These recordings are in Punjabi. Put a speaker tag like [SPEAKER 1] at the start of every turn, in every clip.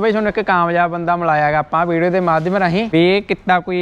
[SPEAKER 1] ਬਈ ਤੁਹਾਨੂੰ ਇੱਕ ਕਾਮਯਾਬ ਬੰਦਾ ਮਿਲਾਇਆਗਾ ਆਪਾਂ ਵੀਡੀਓ ਦੇ ਮਾਧਿਅਮ ਰਾਹੀਂ ਵੀ ਇਹ ਕਿੱਤਾ ਕੋਈ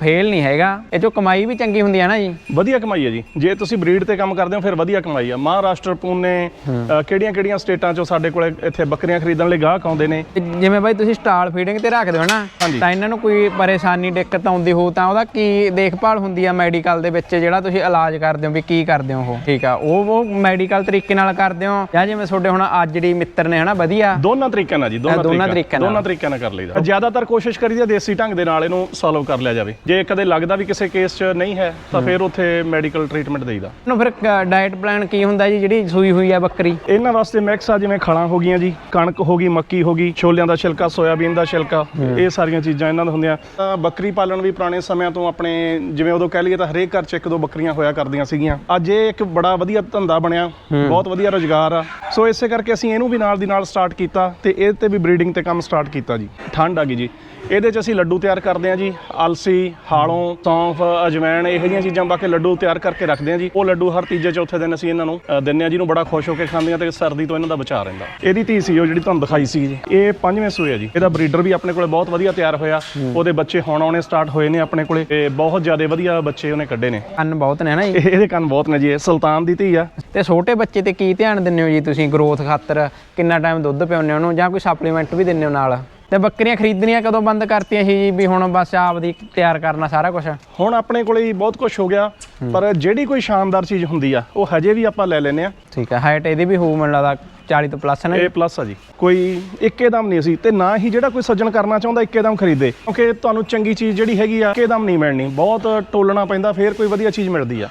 [SPEAKER 1] ਫੇਲ ਨਹੀਂ ਹੈਗਾ। ਇਹ ਚੋਂ ਕਮਾਈ ਵੀ ਚੰਗੀ ਹੁੰਦੀ ਹੈ ਨਾ ਜੀ।
[SPEAKER 2] ਵਧੀਆ ਕਮਾਈ ਹੈ ਜੀ। ਜੇ ਤੁਸੀਂ ਬਰੀਡ ਤੇ ਕੰਮ ਕਰਦੇ ਹੋ ਫਿਰ ਵਧੀਆ ਕਮਾਈ ਆ ਮਹਾਰਾਸ਼ਟਰ ਪੂਨੇ ਕਿਹੜੀਆਂ ਕਿਹੜੀਆਂ ਸਟੇਟਾਂ ਚੋਂ ਸਾਡੇ ਕੋਲੇ ਇੱਥੇ ਬੱਕਰੀਆਂ ਖਰੀਦਣ ਲਈ ਗਾਹਕ ਆਉਂਦੇ ਨੇ?
[SPEAKER 1] ਜਿਵੇਂ ਬਾਈ ਤੁਸੀਂ ਸਟਾਲ ਫੀਡਿੰਗ ਤੇ ਰੱਖਦੇ ਹੋ ਨਾ। ਤਾਂ ਇਹਨਾਂ ਨੂੰ ਕੋਈ ਪਰੇਸ਼ਾਨੀ ਦਿੱਕਤ ਆਉਂਦੀ ਹੋ ਤਾਂ ਉਹਦਾ ਕੀ ਦੇਖਭਾਲ ਹੁੰਦੀ ਆ ਮੈਡੀਕਲ ਦੇ ਵਿੱਚ ਜਿਹੜਾ ਤੁਸੀਂ ਇਲਾਜ ਕਰਦੇ ਹੋ ਵੀ ਕੀ ਕਰਦੇ ਹੋ ਉਹ? ਠੀਕ ਆ ਉਹ ਉਹ ਮੈਡੀਕਲ ਤਰੀਕੇ ਨਾਲ ਕਰਦੇ ਹੋ ਜਾਂ ਜਿਵੇਂ ਤੁਹਾਡੇ ਹੁਣ ਅੱਜ ਜਿਹੜੀ ਮਿੱਤਰ ਨੇ ਹਨਾ ਵਧੀਆ?
[SPEAKER 2] ਦੋਨਾਂ ਤਰੀਕਿਆਂ ਨਾਲ ਜੀ ਦੋਨਾਂ
[SPEAKER 1] ਦੋਨਾਂ ਤਰੀਕਿਆਂ ਨਾਲ।
[SPEAKER 2] ਦੋਨਾਂ ਤਰੀਕਿਆਂ ਨਾਲ ਕਰ ਲਈਦਾ। ਜ਼ਿਆਦਾਤਰ ਕੋਸ਼ਿਸ਼ ਕਰੀਦੀ ਆ ਦੇਸੀ ਢੰਗ ਦੇ ਨਾਲ ਇਹਨੂੰ ਸੋਲਵ ਕਰ ਲਿਆ ਜਾਵੇ। ਜੇ ਕਦੇ ਲੱਗਦਾ ਵੀ ਕਿਸੇ ਕੇਸ 'ਚ ਨਹੀਂ ਹੈ ਤਾਂ ਫਿਰ ਉੱਥੇ ਮੈਡੀਕਲ ਟ੍ਰੀਟਮੈਂਟ ਦੇਈਦਾ।
[SPEAKER 1] ਨੂੰ ਫਿਰ ਡਾਈਟ ਪਲਾਨ ਕੀ ਹੁੰਦਾ ਜੀ ਜਿਹੜੀ ਸੂਈ ਹੋਈ ਆ ਬੱਕਰੀ?
[SPEAKER 2] ਇਹਨਾਂ ਵਾਸਤੇ ਮਿਕਸ ਆ ਜਿਵੇਂ ਖਲਾਂ ਹੋ ਗਈਆਂ ਜੀ ਕਣਕ ਹੋ ਗਈ ਮੱਕੀ ਹੋ ਗਈ ਛੋਲਿਆਂ ਦਾ ਛਿਲਕਾ ਸੋਇਆਬੀਨ ਦਾ ਛਿਲਕਾ ਇਹ ਸਾਰੀਆਂ ਚੀਜ਼ਾਂ ਇਹਨਾਂ ਦਾ ਹੁੰਦੀਆਂ। ਤਾਂ ਬੱਕਰੀ ਪਾਲਣ ਵੀ ਪੁਰਾਣੇ ਸਮਿਆਂ ਤੋਂ ਆਪਣੇ ਜਿਵੇਂ ਉਦੋਂ ਕਹਿ ਲਈਏ ਤਾਂ ਹਰੇਕ ਘਰ 'ਚ ਇੱਕ ਦੋ ਬੱਕਰੀਆਂ ਹੋਇਆ ਕਰਦੀਆਂ ਸੀਗੀਆਂ। ਅੱਜ ਇਹ ਇੱਕ ਬੜਾ ਵਧੀਆ ਧੰਦਾ ਬਣਿਆ ਬਹੁਤ ਵਧੀਆ ਰੋਜ਼ਗਾਰ ਆ। ਸੋ ਇਸੇ ਕਰਕੇ ਅਸੀਂ ਇਹਨੂੰ ਵੀ ਨਾਲ ਦੀ ਨਾਲ ਸਟਾਰਟ ਕੀਤਾ ਤੇ ਇਹ ਤੇ ਵੀ ਬਰੀਡਿੰਗ ਤੇ ਕੰਮ ਸਟਾਰਟ ਕੀਤਾ ਜੀ। ਠੰਡ ਆ ਗਈ ਜੀ। ਇਹਦੇ 'ਚ ਅਸੀਂ ਲੱਡੂ ਤਿਆਰ ਕਰਦੇ ਹਾਂ ਜੀ ਅਲਸੀ ਹਾਲੋਂ ਸੌਂਫ ਅਜਵਾਇਣ ਇਹੋ ਜਿਹੀਆਂ ਚੀਜ਼ਾਂ ਪਾ ਕੇ ਲੱਡੂ ਤਿਆਰ ਕਰਕੇ ਰੱਖਦੇ ਹਾਂ ਜੀ। ਉਹ ਲੱਡੂ ਹਰ ਤੀਜੇ ਚੌਥੇ ਦਿਨ ਅਸੀਂ ਇਹਨਾਂ ਨੂੰ ਅ, ਦਿੰਦੇ ਹਾਂ ਜਿਹਨੂੰ ਬੜਾ ਖੁਸ਼ ਹੋ ਕੇ ਖਾਂਦੇ ਆ ਤੇ ਸਰਦੀ ਤੋਂ ਇਹਨਾਂ ਦਾ ਬਚਾਅ ਰਹਿੰਦਾ। ਇਹਦੀ ਧੀ ਸੀ ਉਹ ਜਿਹੜੀ ਤੁਹਾਨੂੰ ਦਿਖਾਈ ਸੀ ਜੀ। ਇਹ ਪੰਜਵੇਂ ਸੂਏ ਆ ਜੀ। ਇਹਦਾ ਬਰੀਡਰ ਵੀ ਆਪਣੇ ਕੋਲੇ ਬਹੁਤ ਵਧੀਆ ਤਿਆਰ ਹੋਇਆ। ਉਹਦੇ ਬੱਚੇ ਹੁਣ ਆਉਣੇ ਸਟਾਰਟ ਹੋਏ ਨੇ ਆਪਣੇ ਕੋਲੇ ਤੇ ਬਹੁਤ ਜ਼ਿਆਦਾ ਵਧੀਆ ਬੱਚੇ ਉਹਨੇ ਕੱਢੇ ਨੇ।
[SPEAKER 1] ਕੰਨ ਬਹੁਤ ਨੇ ਹਨਾ ਜੀ।
[SPEAKER 2] ਇਹ- ਇਹਦੇ ਕੰਨ ਬਹੁਤ ਨੇ ਜੀ। ਇਹ ਸੁਲਤਾਨ ਦੀ ਧੀ ਆ।
[SPEAKER 1] ਤੇ ਛੋਟੇ ਬੱਚੇ ਤੇ ਕੀ ਧਿਆਨ ਦਿੰਦੇ ਹੋ ਜੀ ਤੁਸੀਂ? ਗਰੋਥ ਖਾਤਰ ਕਿੰਨਾ ਟਾਈਮ ਦੁੱਧ ਪਿਆਉਂਦੇ ਹੋ ਉਹਨੂੰ ਜਾਂ ਕੋਈ ਸਪਲੀਮੈਂਟ ਵੀ ਦਿੰਦੇ ਹੋ ਨਾਲ? ਤੇ ਬੱਕਰੀਆਂ ਖਰੀਦਣੀਆਂ ਕਦੋਂ ਬੰਦ ਕਰਤੀਆਂ ਸੀ ਜੀ ਵੀ ਹੁਣ ਬਸ ਆਪਦੀ ਤਿਆਰ ਕਰਨਾ ਸਾਰਾ ਕੁਝ
[SPEAKER 2] ਹੁਣ ਆਪਣੇ ਕੋਲੇ ਹੀ ਬਹੁਤ ਕੁਝ ਹੋ ਗਿਆ ਪਰ ਜਿਹੜੀ ਕੋਈ ਸ਼ਾਨਦਾਰ ਚੀਜ਼ ਹੁੰਦੀ ਆ ਉਹ ਹਜੇ ਵੀ ਆਪਾਂ ਲੈ ਲੈਨੇ ਆ।
[SPEAKER 1] ਠੀਕ ਹੈ ਹਾਈਟ ਇਹਦੀ ਵੀ ਹੋਊ ਮੈਨੂੰ ਲੱਗਦਾ 40 ਤੋਂ ਪਲੱਸ ਨਾ।
[SPEAKER 2] ਇਹ ਪਲੱਸ ਆ ਜੀ। ਕੋਈ ਇੱਕੇਦਮ ਨਹੀਂ ਸੀ ਤੇ ਨਾ ਹੀ ਜਿਹੜਾ ਕੋਈ ਸੱਜਣ ਕਰਨਾ ਚਾਹੁੰਦਾ ਇੱਕੇਦਮ ਖਰੀਦੇ ਕਿਉਂਕਿ ਤੁਹਾਨੂੰ ਚੰਗੀ ਚੀਜ਼ ਜਿਹੜੀ ਹੈਗੀ ਆ ਇੱਕੇਦਮ ਨਹੀਂ ਮਿਲਣੀ। ਬਹੁਤ ਟੋਲਣਾ ਪੈਂਦਾ ਫੇਰ ਕੋਈ ਵਧੀਆ ਚੀਜ਼ ਮਿਲਦੀ ਆ।